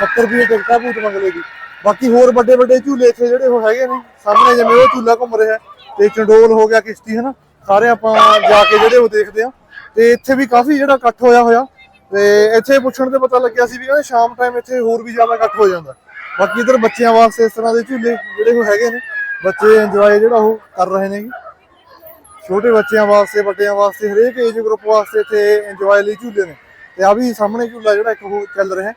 70 ਰੁਪਏ ਟਿਕਟ ਹੈ ਭੂਤ ਬੰਗਲੇ ਦੀ। ਬਾਕੀ ਹੋਰ ਵੱਡੇ ਵੱਡੇ ਝੂਲੇ ਇੱਥੇ ਜਿਹੜੇ ਉਹ ਹੈਗੇ ਨੇ। ਸਾਹਮਣੇ ਜਿਵੇਂ ਉਹ ਝੂਲਾ ਘੁੰਮ ਰਿਹਾ ਤੇ ਚੰਡੋਲ ਹੋ ਗਿਆ ਕਿਸ਼ਤੀ, ਹਨਾ? ਸਾਰੇ ਆਪਾਂ ਜਾ ਕੇ ਜਿਹੜੇ ਉਹ ਦੇਖਦੇ ਆ। ਤੇ ਇੱਥੇ ਵੀ ਕਾਫੀ ਜਿਹੜਾ ਇਕੱਠ ਹੋਇਆ ਹੋਇਆ। ਤੇ ਇੱਥੇ ਪੁੱਛਣ ਤੇ ਪਤਾ ਲੱਗਿਆ ਸੀ ਵੀ ਕਹਿੰਦੇ ਸ਼ਾਮ ਟਾਈਮ ਇੱਥੇ ਹੋਰ ਵੀ ਜ਼ਿਆਦਾ ਇਕੱਠ ਹੋ ਜਾਂਦਾ। ਬਾਕੀ ਇਧਰ ਬੱਚਿਆਂ ਵਾਸਤੇ ਇਸ ਤਰ੍ਹਾਂ ਦੇ ਝੂਲੇ ਜਿਹੜੇ ਉਹ ਹੈਗੇ ਨੇ। ਬੱਚੇ ਇੰਜੋਏ ਜਿਹੜਾ ਉਹ ਕਰ ਰਹੇ ਨੇ ਛੋਟੇ ਬੱਚਿਆਂ ਵਾਸਤੇ, ਵੱਡਿਆਂ ਵਾਸਤੇ, ਹਰੇਕ ਏਜ ਗਰੁੱਪ ਵਾਸਤੇ ਇੱਥੇ ਇੰਜੋਏ ਲਈ ਝੂਲੇ ਨੇ। ਤੇ ਆ ਵੀ ਸਾਹਮਣੇ ਝੂਲਾ ਜਿਹੜਾ ਇੱਕ ਉਹ ਚੱਲ ਰਿਹਾ।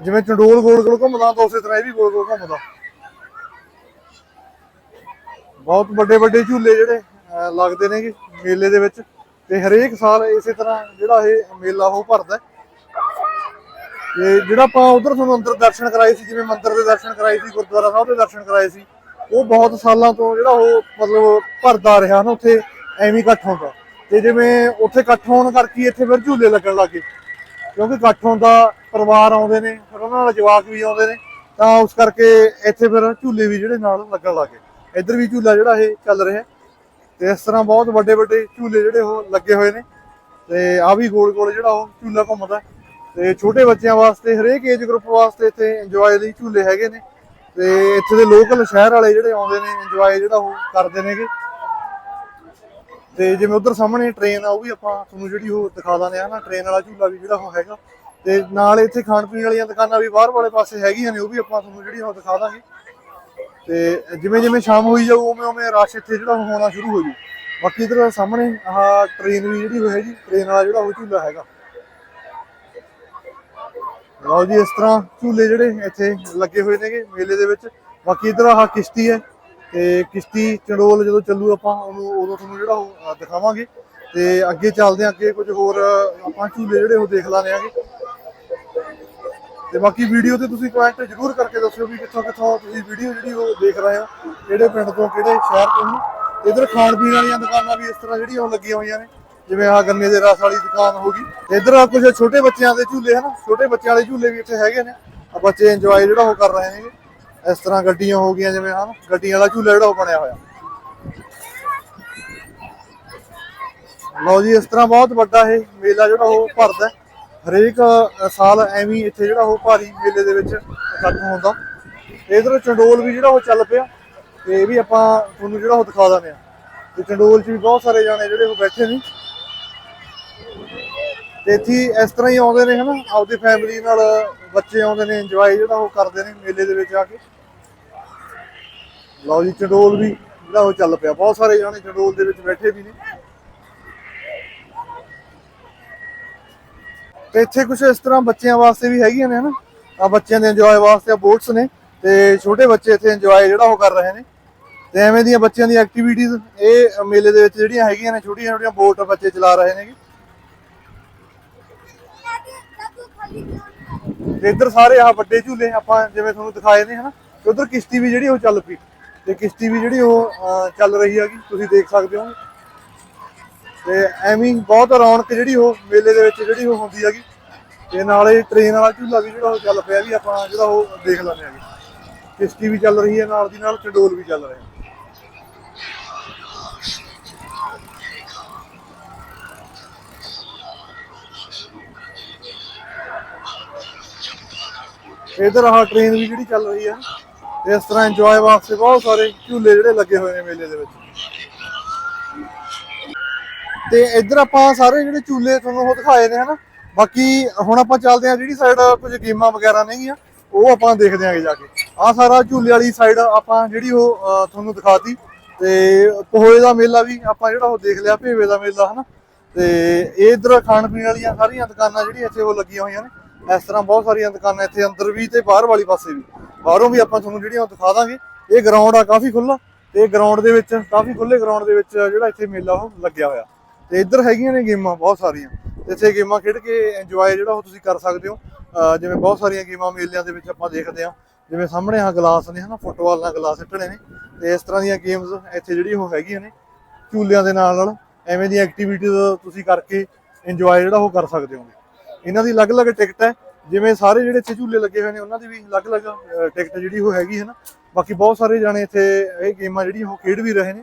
ਜਿਵੇਂ ਚੰਡੋਲ ਗੋਲ ਗੋਲ ਘੁੰਮਦਾ ਤਾਂ ਉਸੇ ਤਰ੍ਹਾਂ ਇਹ ਵੀ ਗੋਲ ਗੋਲ ਘੁੰਮਦਾ। ਬਹੁਤ ਵੱਡੇ ਵੱਡੇ ਝੂਲੇ ਜਿਹੜੇ ਲੱਗਦੇ ਨੇਗੇ ਮੇਲੇ ਦੇ ਵਿੱਚ। ਤੇ ਹਰੇਕ ਸਾਲ ਇਸੇ ਤਰ੍ਹਾਂ ਜਿਹੜਾ ਇਹ ਮੇਲਾ ਉਹ ਭਰਦਾ ਤੇ ਜਿਹੜਾ ਆਪਾਂ ਉਧਰ ਤੁਹਾਨੂੰ ਅੰਦਰ ਦਰਸ਼ਨ ਕਰਾਏ ਸੀ, ਜਿਵੇਂ ਮੰਦਿਰ ਦੇ ਦਰਸ਼ਨ ਕਰਾਏ ਸੀ, ਗੁਰਦੁਆਰਾ ਸਾਹਿਬ ਦੇ ਦਰਸ਼ਨ ਕਰਾਏ ਸੀ, ਉਹ ਬਹੁਤ ਸਾਲਾਂ ਤੋਂ ਜਿਹੜਾ ਉਹ ਮਤਲਬ ਭਰਦਾ ਰਿਹਾ ਨਾ ਉੱਥੇ, ਐਵੇਂ ਇਕੱਠ ਹੁੰਦਾ। ਤੇ ਜਿਵੇਂ ਉੱਥੇ ਇਕੱਠ ਹੋਣ ਕਰਕੇ ਇੱਥੇ ਫਿਰ ਝੂਲੇ ਲੱਗਣ ਲੱਗੇ ਕਿਉਂਕਿ ਇਕੱਠ ਹੁੰਦਾ ਪਰਿਵਾਰ ਆਉਂਦੇ ਨੇ, ਫਿਰ ਉਹਨਾਂ ਨਾਲ ਜਵਾਕ ਵੀ ਆਉਂਦੇ ਨੇ, ਤਾਂ ਉਸ ਕਰਕੇ ਇੱਥੇ ਫਿਰ ਝੂਲੇ ਵੀ ਜਿਹੜੇ ਨਾਲ ਲੱਗਣ ਲੱਗੇ ਇੱਧਰ ਵੀ ਝੂਲਾ ਜਿਹੜਾ ਇਹ ਚੱਲ ਰਿਹਾ ਤੇ ਇਸ ਤਰ੍ਹਾਂ ਬਹੁਤ ਵੱਡੇ ਵੱਡੇ ਝੂਲੇ ਜਿਹੜੇ ਉਹ ਲੱਗੇ ਹੋਏ ਨੇ। ਤੇ ਆ ਵੀ ਗੋਲ ਗੋਲ ਜਿਹੜਾ ਉਹ ਝੂਲਾ ਘੁੰਮਦਾ ਤੇ ਛੋਟੇ ਬੱਚਿਆਂ ਵਾਸਤੇ, ਹਰੇਕ ਏਜ ਗਰੁੱਪ ਵਾਸਤੇ ਇੱਥੇ ਇੰਜੋਏ ਲਈ ਝੂਲੇ ਹੈਗੇ ਨੇ। ਤੇ ਇੱਥੇ ਦੇ ਲੋਕਲ ਸ਼ਹਿਰ ਵਾਲੇ ਜਿਹੜੇ ਆਉਂਦੇ ਨੇ ਇੰਜੋਏ ਜਿਹੜਾ ਉਹ ਕਰਦੇ ਨੇਗੇ। ਤੇ ਜਿਵੇਂ ਉਧਰ ਸਾਹਮਣੇ ਟ੍ਰੇਨ ਆ, ਉਹ ਵੀ ਆਪਾਂ ਤੁਹਾਨੂੰ ਜਿਹੜੀ ਉਹ ਦਿਖਾ ਦਾਂਗੇ ਆ ਨਾ ਟ੍ਰੇਨ ਵਾਲਾ ਝੂਲਾ ਵੀ ਜਿਹੜਾ ਉਹ ਹੈਗਾ। ਤੇ ਨਾਲ ਇੱਥੇ ਖਾਣ ਪੀਣ ਵਾਲੀਆਂ ਦੁਕਾਨਾਂ ਵੀ ਬਾਹਰ ਵਾਲੇ ਪਾਸੇ ਹੈਗੀਆਂ ਨੇ, ਉਹ ਵੀ ਆਪਾਂ ਤੁਹਾਨੂੰ ਜਿਹੜੀ ਉਹ ਦਿਖਾ ਦਾਂਗੇ। ਤੇ ਜਿਵੇਂ ਜਿਵੇਂ ਸ਼ਾਮ ਹੋਈ ਜਾਊ, ਉਵੇਂ ਉਵੇਂ ਰਸ਼ ਇੱਥੇ ਜਿਹੜਾ ਉਹ ਹੋਣਾ ਸ਼ੁਰੂ ਹੋ ਜੂ ਬਾਕੀ ਇਧਰ ਸਾਹਮਣੇ ਆਹ ਟ੍ਰੇਨ ਵੀ ਜਿਹੜੀ ਹੋਇਆ ਜੀ ਟ੍ਰੇਨ ਵਾਲਾ ਜਿਹੜਾ ਉਹ ਝੂਲਾ ਹੈਗਾ। ਲਓ ਜੀ, ਇਸ ਤਰ੍ਹਾਂ ਝੂਲੇ ਜਿਹੜੇ ਇੱਥੇ ਲੱਗੇ ਹੋਏ ਨੇਗੇ ਮੇਲੇ ਦੇ ਵਿੱਚ। ਬਾਕੀ ਇਧਰ ਆਹ ਕਿਸ਼ਤੀ ਹੈ ਤੇ ਕਿਸ਼ਤੀ ਚੰਡੋਲ ਜਦੋਂ ਚੱਲੂ ਆਪਾਂ, ਉਹਨੂੰ ਉਦੋਂ ਤੁਹਾਨੂੰ ਜਿਹੜਾ ਉਹ ਦਿਖਾਵਾਂਗੇ। ਤੇ ਅੱਗੇ ਚੱਲਦੇ ਹਾਂ, ਅੱਗੇ ਕੁਝ ਹੋਰ ਆਪਾਂ ਝੂਲੇ ਜਿਹੜੇ ਉਹ ਦੇਖ ਲਾਣੇ ਆਗੇ ਤੇ ਬਾਕੀ ਵੀਡੀਓ ਤੇ ਤੁਸੀਂ ਕਮੈਂਟ ਜ਼ਰੂਰ ਕਰਕੇ ਦੱਸਿਓ ਵੀ ਕਿੱਥੋਂ ਕਿੱਥੋਂ ਤੁਸੀਂ ਵੀਡੀਓ ਜਿਹੜੀ ਉਹ ਦੇਖ ਰਹੇ ਹੋ, ਕਿਹੜੇ ਪਿੰਡ ਤੋਂ, ਕਿਹੜੇ ਸ਼ਹਿਰ ਤੋਂ ਹੋ ਇਧਰ ਖਾਣ ਪੀਣ ਵਾਲੀਆਂ ਦੁਕਾਨਾਂ ਵੀ ਇਸ ਤਰ੍ਹਾਂ ਜਿਹੜੀਆਂ ਉਹ ਲੱਗੀਆਂ ਹੋਈਆਂ ਨੇ, ਜਿਵੇਂ ਆਹ ਗੰਨੇ ਦੇ ਰਸ ਵਾਲੀ ਦੁਕਾਨ ਹੋ ਗਈ। ਤੇ ਇਧਰ ਆ ਕੁਝ ਛੋਟੇ ਬੱਚਿਆਂ ਦੇ ਝੂਲੇ ਹਨ, ਛੋਟੇ ਬੱਚਿਆਂ ਵਾਲੇ ਝੂਲੇ ਵੀ ਇੱਥੇ ਹੈਗੇ ਨੇ। ਆ ਬੱਚੇ ਇੰਜੋਏ ਜਿਹੜਾ ਉਹ ਕਰ ਰਹੇ ਨੇ। ਇਸ ਤਰ੍ਹਾਂ ਗੱਡੀਆਂ ਹੋ ਗਈਆਂ ਜਿਵੇਂ ਹਨ, ਗੱਡੀਆਂ ਵਾਲਾ ਝੂਲਾ ਜਿਹੜਾ ਉਹ ਬਣਿਆ ਹੋਇਆ। ਲਓ ਜੀ, ਇਸ ਤਰ੍ਹਾਂ ਬਹੁਤ ਵੱਡਾ ਇਹ ਮੇਲਾ ਜਿਹੜਾ ਉਹ ਭਰਦਾ ਹੈ। ਹਰੇਕ ਸਾਲ ਐਵੇਂ ਇੱਥੇ ਜਿਹੜਾ ਉਹ ਭਾਰੀ ਮੇਲੇ ਦੇ ਵਿੱਚ ਇਕੱਠ ਹੁੰਦਾ ਇਧਰ ਚੰਡੋਲ ਵੀ ਜਿਹੜਾ ਉਹ ਚੱਲ ਪਿਆ, ਤੇ ਇਹ ਵੀ ਆਪਾਂ ਤੁਹਾਨੂੰ ਜਿਹੜਾ ਉਹ ਦਿਖਾ ਦਿੰਦੇ ਆ ਤੇ ਚੰਡੋਲ 'ਚ ਵੀ ਬਹੁਤ ਸਾਰੇ ਜਾਣੇ ਜਿਹੜੇ ਉਹ ਬੈਠੇ ਨੇ। ਤੇ ਇੱਥੇ ਇਸ ਤਰ੍ਹਾਂ ਹੀ ਆਉਂਦੇ ਨੇ, ਹਨਾ, ਆਪਦੀ ਫੈਮਿਲੀ ਨਾਲ ਬੱਚੇ ਆਉਂਦੇ ਨੇ ਇੰਜੋਏ ਜਿਹੜਾ ਉਹ ਕਰਦੇ ਨੇ ਮੇਲੇ ਦੇ ਵਿੱਚ ਆ ਕੇ। ਲਓ ਜੀ, ਚੰਡੋਲ ਵੀ ਜਿਹੜਾ ਉਹ ਚੱਲ ਪਿਆ। ਬਹੁਤ ਸਾਰੇ ਜਾਣੇ ਚੰਡੋਲ ਦੇ ਵਿੱਚ ਬੈਠੇ ਵੀ ਨੇ। ਤੇ ਇੱਥੇ ਕੁਝ ਇਸ ਤਰ੍ਹਾਂ ਬੱਚਿਆਂ ਵਾਸਤੇ ਵੀ ਹੈਗੀਆਂ ਨੇ, ਹਨਾ? ਆ ਬੱਚਿਆਂ ਦੇ ਇੰਜੋਏ ਵਾਸਤੇ ਆ ਬੋਟਸ ਨੇ ਤੇ ਛੋਟੇ ਬੱਚੇ ਇੱਥੇ ਇੰਜੋਏ ਜਿਹੜਾ ਉਹ ਕਰ ਰਹੇ ਨੇ। ਤੇ ਐਵੇਂ ਦੀਆਂ ਬੱਚਿਆਂ ਦੀਆਂ ਐਕਟੀਵਿਟੀਜ਼ ਇਹ ਮੇਲੇ ਦੇ ਵਿੱਚ ਜਿਹੜੀਆਂ ਹੈਗੀਆਂ ਨੇ, ਛੋਟੀਆਂ ਛੋਟੀਆਂ ਬੋਟ ਬੱਚੇ ਚਲਾ ਰਹੇ ਨੇ ਤੇ ਇੱਧਰ ਸਾਰੇ ਆਹ ਵੱਡੇ ਝੂਲੇ ਆਪਾਂ ਜਿਵੇਂ ਤੁਹਾਨੂੰ ਦਿਖਾਏ ਨੇ, ਹਨਾ? ਤੇ ਉਧਰ ਕਿਸ਼ਤੀ ਵੀ ਜਿਹੜੀ ਉਹ ਚੱਲ ਪਈ। ਤੇ ਕਿਸ਼ਤੀ ਵੀ ਜਿਹੜੀ ਉਹ ਚੱਲ ਰਹੀ ਹੈਗੀ, ਤੁਸੀਂ ਦੇਖ ਸਕਦੇ ਹੋ। ਤੇ ਐਵੇਂ ਬਹੁਤ ਰੌਣਕ ਜਿਹੜੀ ਉਹ ਮੇਲੇ ਦੇ ਵਿੱਚ ਜਿਹੜੀ ਉਹ ਹੁੰਦੀ ਹੈਗੀ। ਤੇ ਨਾਲੇ ਟ੍ਰੇਨ ਵਾਲਾ ਝੂਲਾ ਵੀ ਜਿਹੜਾ ਉਹ ਚੱਲ ਪਿਆ ਵੀ ਆਪਾਂ ਜਿਹੜਾ ਉਹ ਦੇਖ ਲੈਂਦੇ ਹੈਗੇ। ਕਿਸ਼ਤੀ ਵੀ ਚੱਲ ਰਹੀ ਹੈ, ਨਾਲ ਦੀ ਨਾਲ ਚੰਡੋਲ ਵੀ ਚੱਲ ਰਿਹਾ। ਇਧਰ ਆਹ ਟ੍ਰੇਨ ਵੀ ਜਿਹੜੀ ਚੱਲ ਰਹੀ ਹੈ ਤੇ ਇਸ ਤਰ੍ਹਾਂ ਇੰਜੋਏ ਵਾਸਤੇ ਬਹੁਤ ਸਾਰੇ ਝੂਲੇ ਜਿਹੜੇ ਲੱਗੇ ਹੋਏ ਨੇ ਮੇਲੇ ਦੇ ਵਿੱਚ। ਤੇ ਇੱਧਰ ਆਪਾਂ ਸਾਰੇ ਜਿਹੜੇ ਝੂਲੇ ਤੁਹਾਨੂੰ ਉਹ ਦਿਖਾਏ ਨੇ, ਹਨਾ? ਬਾਕੀ ਹੁਣ ਆਪਾਂ ਚੱਲਦੇ ਹਾਂ, ਜਿਹੜੀ ਸਾਈਡ ਕੁਝ ਗੇਮਾਂ ਵਗੈਰਾ ਨੇਗੀਆਂ, ਉਹ ਆਪਾਂ ਦੇਖਦੇ ਆਂਗੇ ਜਾ ਕੇ। ਆਹ ਸਾਰਾ ਝੂਲੇ ਵਾਲੀ ਸਾਈਡ ਆਪਾਂ ਜਿਹੜੀ ਉਹ ਤੁਹਾਨੂੰ ਦਿਖਾਤੀ। ਤੇ ਪੋਹੇ ਦਾ ਮੇਲਾ ਵੀ ਆਪਾਂ ਜਿਹੜਾ ਉਹ ਦੇਖ ਲਿਆ, ਭੇਵੇ ਦਾ ਮੇਲਾ, ਹਨਾ? ਤੇ ਇਹ ਇਧਰ ਖਾਣ ਪੀਣ ਵਾਲੀਆਂ ਸਾਰੀਆਂ ਦੁਕਾਨਾਂ ਜਿਹੜੀਆਂ ਇੱਥੇ ਉਹ ਲੱਗੀਆਂ ਹੋਈਆਂ ਨੇ। ਇਸ ਤਰ੍ਹਾਂ ਬਹੁਤ ਸਾਰੀਆਂ ਦੁਕਾਨਾਂ ਇੱਥੇ ਅੰਦਰ ਵੀ ਤੇ ਬਾਹਰ ਵਾਲੀ ਪਾਸੇ ਵੀ। ਬਾਹਰੋਂ ਵੀ ਆਪਾਂ ਤੁਹਾਨੂੰ ਜਿਹੜੀਆਂ ਉਹ ਦਿਖਾ ਦਾਂਗੇ। ਇਹ ਗਰਾਊਂਡ ਆ ਕਾਫੀ ਖੁੱਲਾ ਤੇ ਗਰਾਊਂਡ ਦੇ ਵਿੱਚ, ਕਾਫੀ ਖੁੱਲੇ ਗਰਾਊਂਡ ਦੇ ਵਿੱਚ ਜਿਹੜਾ ਇੱਥੇ ਮੇਲਾ ਉਹ ਲੱਗਿਆ ਹੋਇਆ। ਤੇ ਇੱਧਰ ਹੈਗੀਆਂ ਨੇ ਗੇਮਾਂ ਬਹੁਤ ਸਾਰੀਆਂ। ਇੱਥੇ ਗੇਮਾਂ ਖੇਡ ਕੇ ਇੰਜੋਏ ਜਿਹੜਾ ਉਹ ਤੁਸੀਂ ਕਰ ਸਕਦੇ ਹੋ। ਜਿਵੇਂ ਬਹੁਤ ਸਾਰੀਆਂ ਗੇਮਾਂ ਮੇਲਿਆਂ ਦੇ ਵਿੱਚ ਆਪਾਂ ਦੇਖਦੇ ਹਾਂ। ਜਿਵੇਂ ਸਾਹਮਣੇ ਆ ਗਲਾਸ ਨੇ ਹਨਾ ਫੁੱਟਬਾਲ ਨਾਲ ਗਲਾਸ ਸਿੱਟਣੇ ਨੇ। ਤੇ ਇਸ ਤਰ੍ਹਾਂ ਦੀਆਂ ਗੇਮਸ ਇੱਥੇ ਜਿਹੜੀ ਉਹ ਹੈਗੀਆਂ ਨੇ। ਝੂਲਿਆਂ ਦੇ ਨਾਲ ਨਾਲ ਐਵੇਂ ਦੀਆਂ ਐਕਟੀਵਿਟੀਜ਼ ਤੁਸੀਂ ਕਰਕੇ ਇੰਜੋਏ ਜਿਹੜਾ ਉਹ ਕਰ ਸਕਦੇ ਹੋਗੇ। ਇਹਨਾਂ ਦੀ ਅਲੱਗ-ਅਲੱਗ ਟਿਕਟ ਹੈ। ਜਿਵੇਂ ਸਾਰੇ ਜਿਹੜੇ ਇੱਥੇ ਝੂਲੇ ਲੱਗੇ ਹੋਏ ਨੇ, ਉਹਨਾਂ ਦੀ ਵੀ ਅਲੱਗ-ਅਲੱਗ ਟਿਕਟ ਜਿਹੜੀ ਉਹ ਹੈਗੀ ਹੈ ਨਾ। ਬਾਕੀ ਬਹੁਤ ਸਾਰੇ ਜਾਣੇ ਇੱਥੇ ਇਹ ਗੇਮਾਂ ਜਿਹੜੀਆਂ ਉਹ ਖੇਡ ਵੀ ਰਹੇ ਨੇ।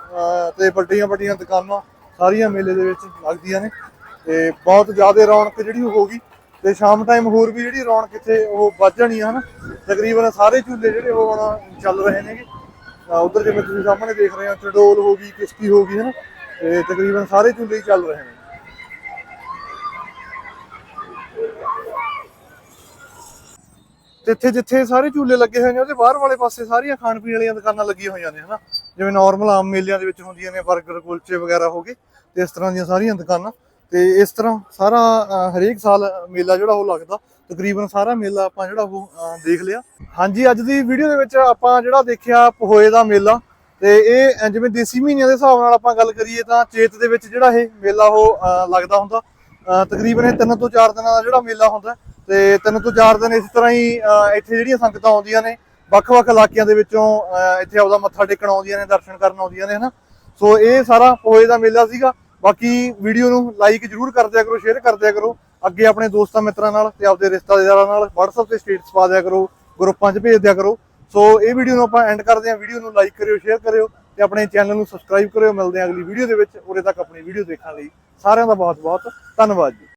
ਤੇ ਵੱਡੀਆਂ ਵੱਡੀਆਂ ਦੁਕਾਨਾਂ ਸਾਰੀਆਂ ਮੇਲੇ ਦੇ ਵਿੱਚ ਲੱਗਦੀਆਂ ਨੇ ਤੇ ਬਹੁਤ ਜ਼ਿਆਦਾ ਰੌਣਕ ਜਿਹੜੀ ਹੋ ਗਈ ਤੇ ਸ਼ਾਮ ਟਾਈਮ ਹੋਰ ਵੀ ਜਿਹੜੀ ਰੌਣਕ ਇੱਥੇ ਉਹ ਵੱਧ ਜਾਣੀ ਆ ਹਨਾ, ਤਕਰੀਬਨ ਸਾਰੇ ਝੂਲੇ ਜਿਹੜੇ ਉਹ ਹੁਣ ਚੱਲ ਰਹੇ ਨੇਗੇ। ਉਧਰ ਜਿਵੇਂ ਤੁਸੀਂ ਸਾਹਮਣੇ ਦੇਖ ਰਹੇ ਹੋ, ਚੰਡੋਲ ਹੋ ਗਈ, ਕਿਸ਼ਤੀ ਹੋ ਗਈ ਹਨਾ, ਤੇ ਤਕਰੀਬਨ ਸਾਰੇ ਝੂਲੇ ਹੀ ਚੱਲ ਰਹੇ ਨੇ। ਤੇ ਇੱਥੇ ਜਿੱਥੇ ਸਾਰੇ ਝੂਲੇ ਲੱਗੇ ਹੋਏ ਨੇ, ਉਹਦੇ ਬਾਹਰ ਵਾਲੇ ਪਾਸੇ ਸਾਰੀਆਂ ਖਾਣ ਪੀਣ ਵਾਲੀਆਂ ਦੁਕਾਨਾਂ ਲੱਗੀਆਂ ਹੋਈਆਂ ਨੇ ਹਨਾ। ਜਿਵੇਂ ਨਾਰਮਲ ਆਮ ਮੇਲਿਆਂ ਦੇ ਵਿੱਚ ਹੁੰਦੀਆਂ ਨੇ 버ਗਰ ਕੁਲਚੇ ਵਗੈਰਾ ਹੋ ਗਏ, ਤੇ ਇਸ ਤਰ੍ਹਾਂ ਦੀਆਂ ਸਾਰੀਆਂ ਦੁਕਾਨਾਂ। ਤੇ ਇਸ ਤਰ੍ਹਾਂ ਸਾਰਾ ਹਰੇਕ ਸਾਲ ਮੇਲਾ ਜਿਹੜਾ ਉਹ ਲੱਗਦਾ। ਤਕਰੀਬਨ ਸਾਰਾ ਮੇਲਾ ਆਪਾਂ ਜਿਹੜਾ ਉਹ ਦੇਖ ਲਿਆ। ਹਾਂਜੀ, ਅੱਜ ਦੀ ਵੀਡੀਓ ਦੇ ਵਿੱਚ ਆਪਾਂ ਜਿਹੜਾ ਦੇਖਿਆ ਪਹੋਏ ਦਾ ਮੇਲਾ, ਤੇ ਇਹ ਜਿਵੇਂ ਦੇਸੀ ਮਹੀਨਿਆਂ ਦੇ ਹਿਸਾਬ ਨਾਲ ਆਪਾਂ ਗੱਲ ਕਰੀਏ ਤਾਂ ਚੇਤ ਦੇ ਵਿੱਚ ਜਿਹੜਾ ਇਹ ਮੇਲਾ ਉਹ ਲੱਗਦਾ ਹੁੰਦਾ। ਤਕਰੀਬਨ ਇਹ ਤਿੰਨ ਤੋਂ ਚਾਰ ਦਿਨਾਂ ਦਾ ਜਿਹੜਾ ਮੇਲਾ ਹੁੰਦਾ। ਤੇ ਤਿੰਨ ਤੋਂ ਚਾਰ ਦਿਨ ਇਸ ਤਰ੍ਹਾਂ ਹੀ ਇੱਥੇ ਜਿਹੜੀਆਂ ਸੰਗਤਾਂ ਆਉਂਦੀਆਂ ਨੇ ਵੱਖ-ਵੱਖ ਇਲਾਕਿਆਂ ਦੇ ਵਿੱਚੋਂ ਇੱਥੇ ਆਪਦਾ ਮੱਥਾ ਟੇਕਣ ਆਉਂਦੀਆਂ ਨੇ, ਦਰਸ਼ਨ ਕਰਨ ਆਉਂਦੀਆਂ ਨੇ, ਹਨਾ? ਸੋ ਇਹ ਸਾਰਾ ਪੋਏ ਦਾ ਮੇਲਾ ਸੀਗਾ। ਬਾਕੀ ਵੀਡੀਓ ਨੂੰ ਲਾਈਕ ਜਰੂਰ ਕਰ ਦਿਆ ਕਰੋ ਸ਼ੇਅਰ ਕਰ ਦਿਆ ਕਰੋ। ਅੱਗੇ ਆਪਣੇ ਦੋਸਤਾਂ ਮਿੱਤਰਾਂ ਨਾਲ ਤੇ ਆਪਦੇ ਰਿਸ਼ਤੇਦਾਰਾਂ ਨਾਲ WhatsApp ਤੇ ਸਟੇਟਸ ਪਾ ਦਿਆ ਕਰੋ, ਗਰੁੱਪਾਂ 'ਚ ਭੇਜ ਦਿਆ ਕਰੋ। ਸੋ ਇਹ ਵੀਡੀਓ ਨੂੰ ਆਪਾਂ ਐਂਡ ਕਰਦੇ ਹਾਂ। ਵੀਡੀਓ ਨੂੰ ਲਾਈਕ ਕਰਿਓ ਸ਼ੇਅਰ ਕਰਿਓ ਤੇ ਆਪਣੇ ਚੈਨਲ ਨੂੰ ਸਬਸਕ੍ਰਾਈਬ ਕਰਿਓ। ਮਿਲਦੇ ਹਾਂ ਅਗਲੀ ਵੀਡੀਓ ਦੇ ਵਿੱਚ। ਉਰੇ ਤੱਕ ਆਪਣੀ ਵੀਡੀਓ ਦੇਖਣ ਲਈ ਸਾਰਿਆਂ ਦਾ ਬਹੁਤ ਬਹੁਤ ਧੰਨਵਾਦ ਜੀ।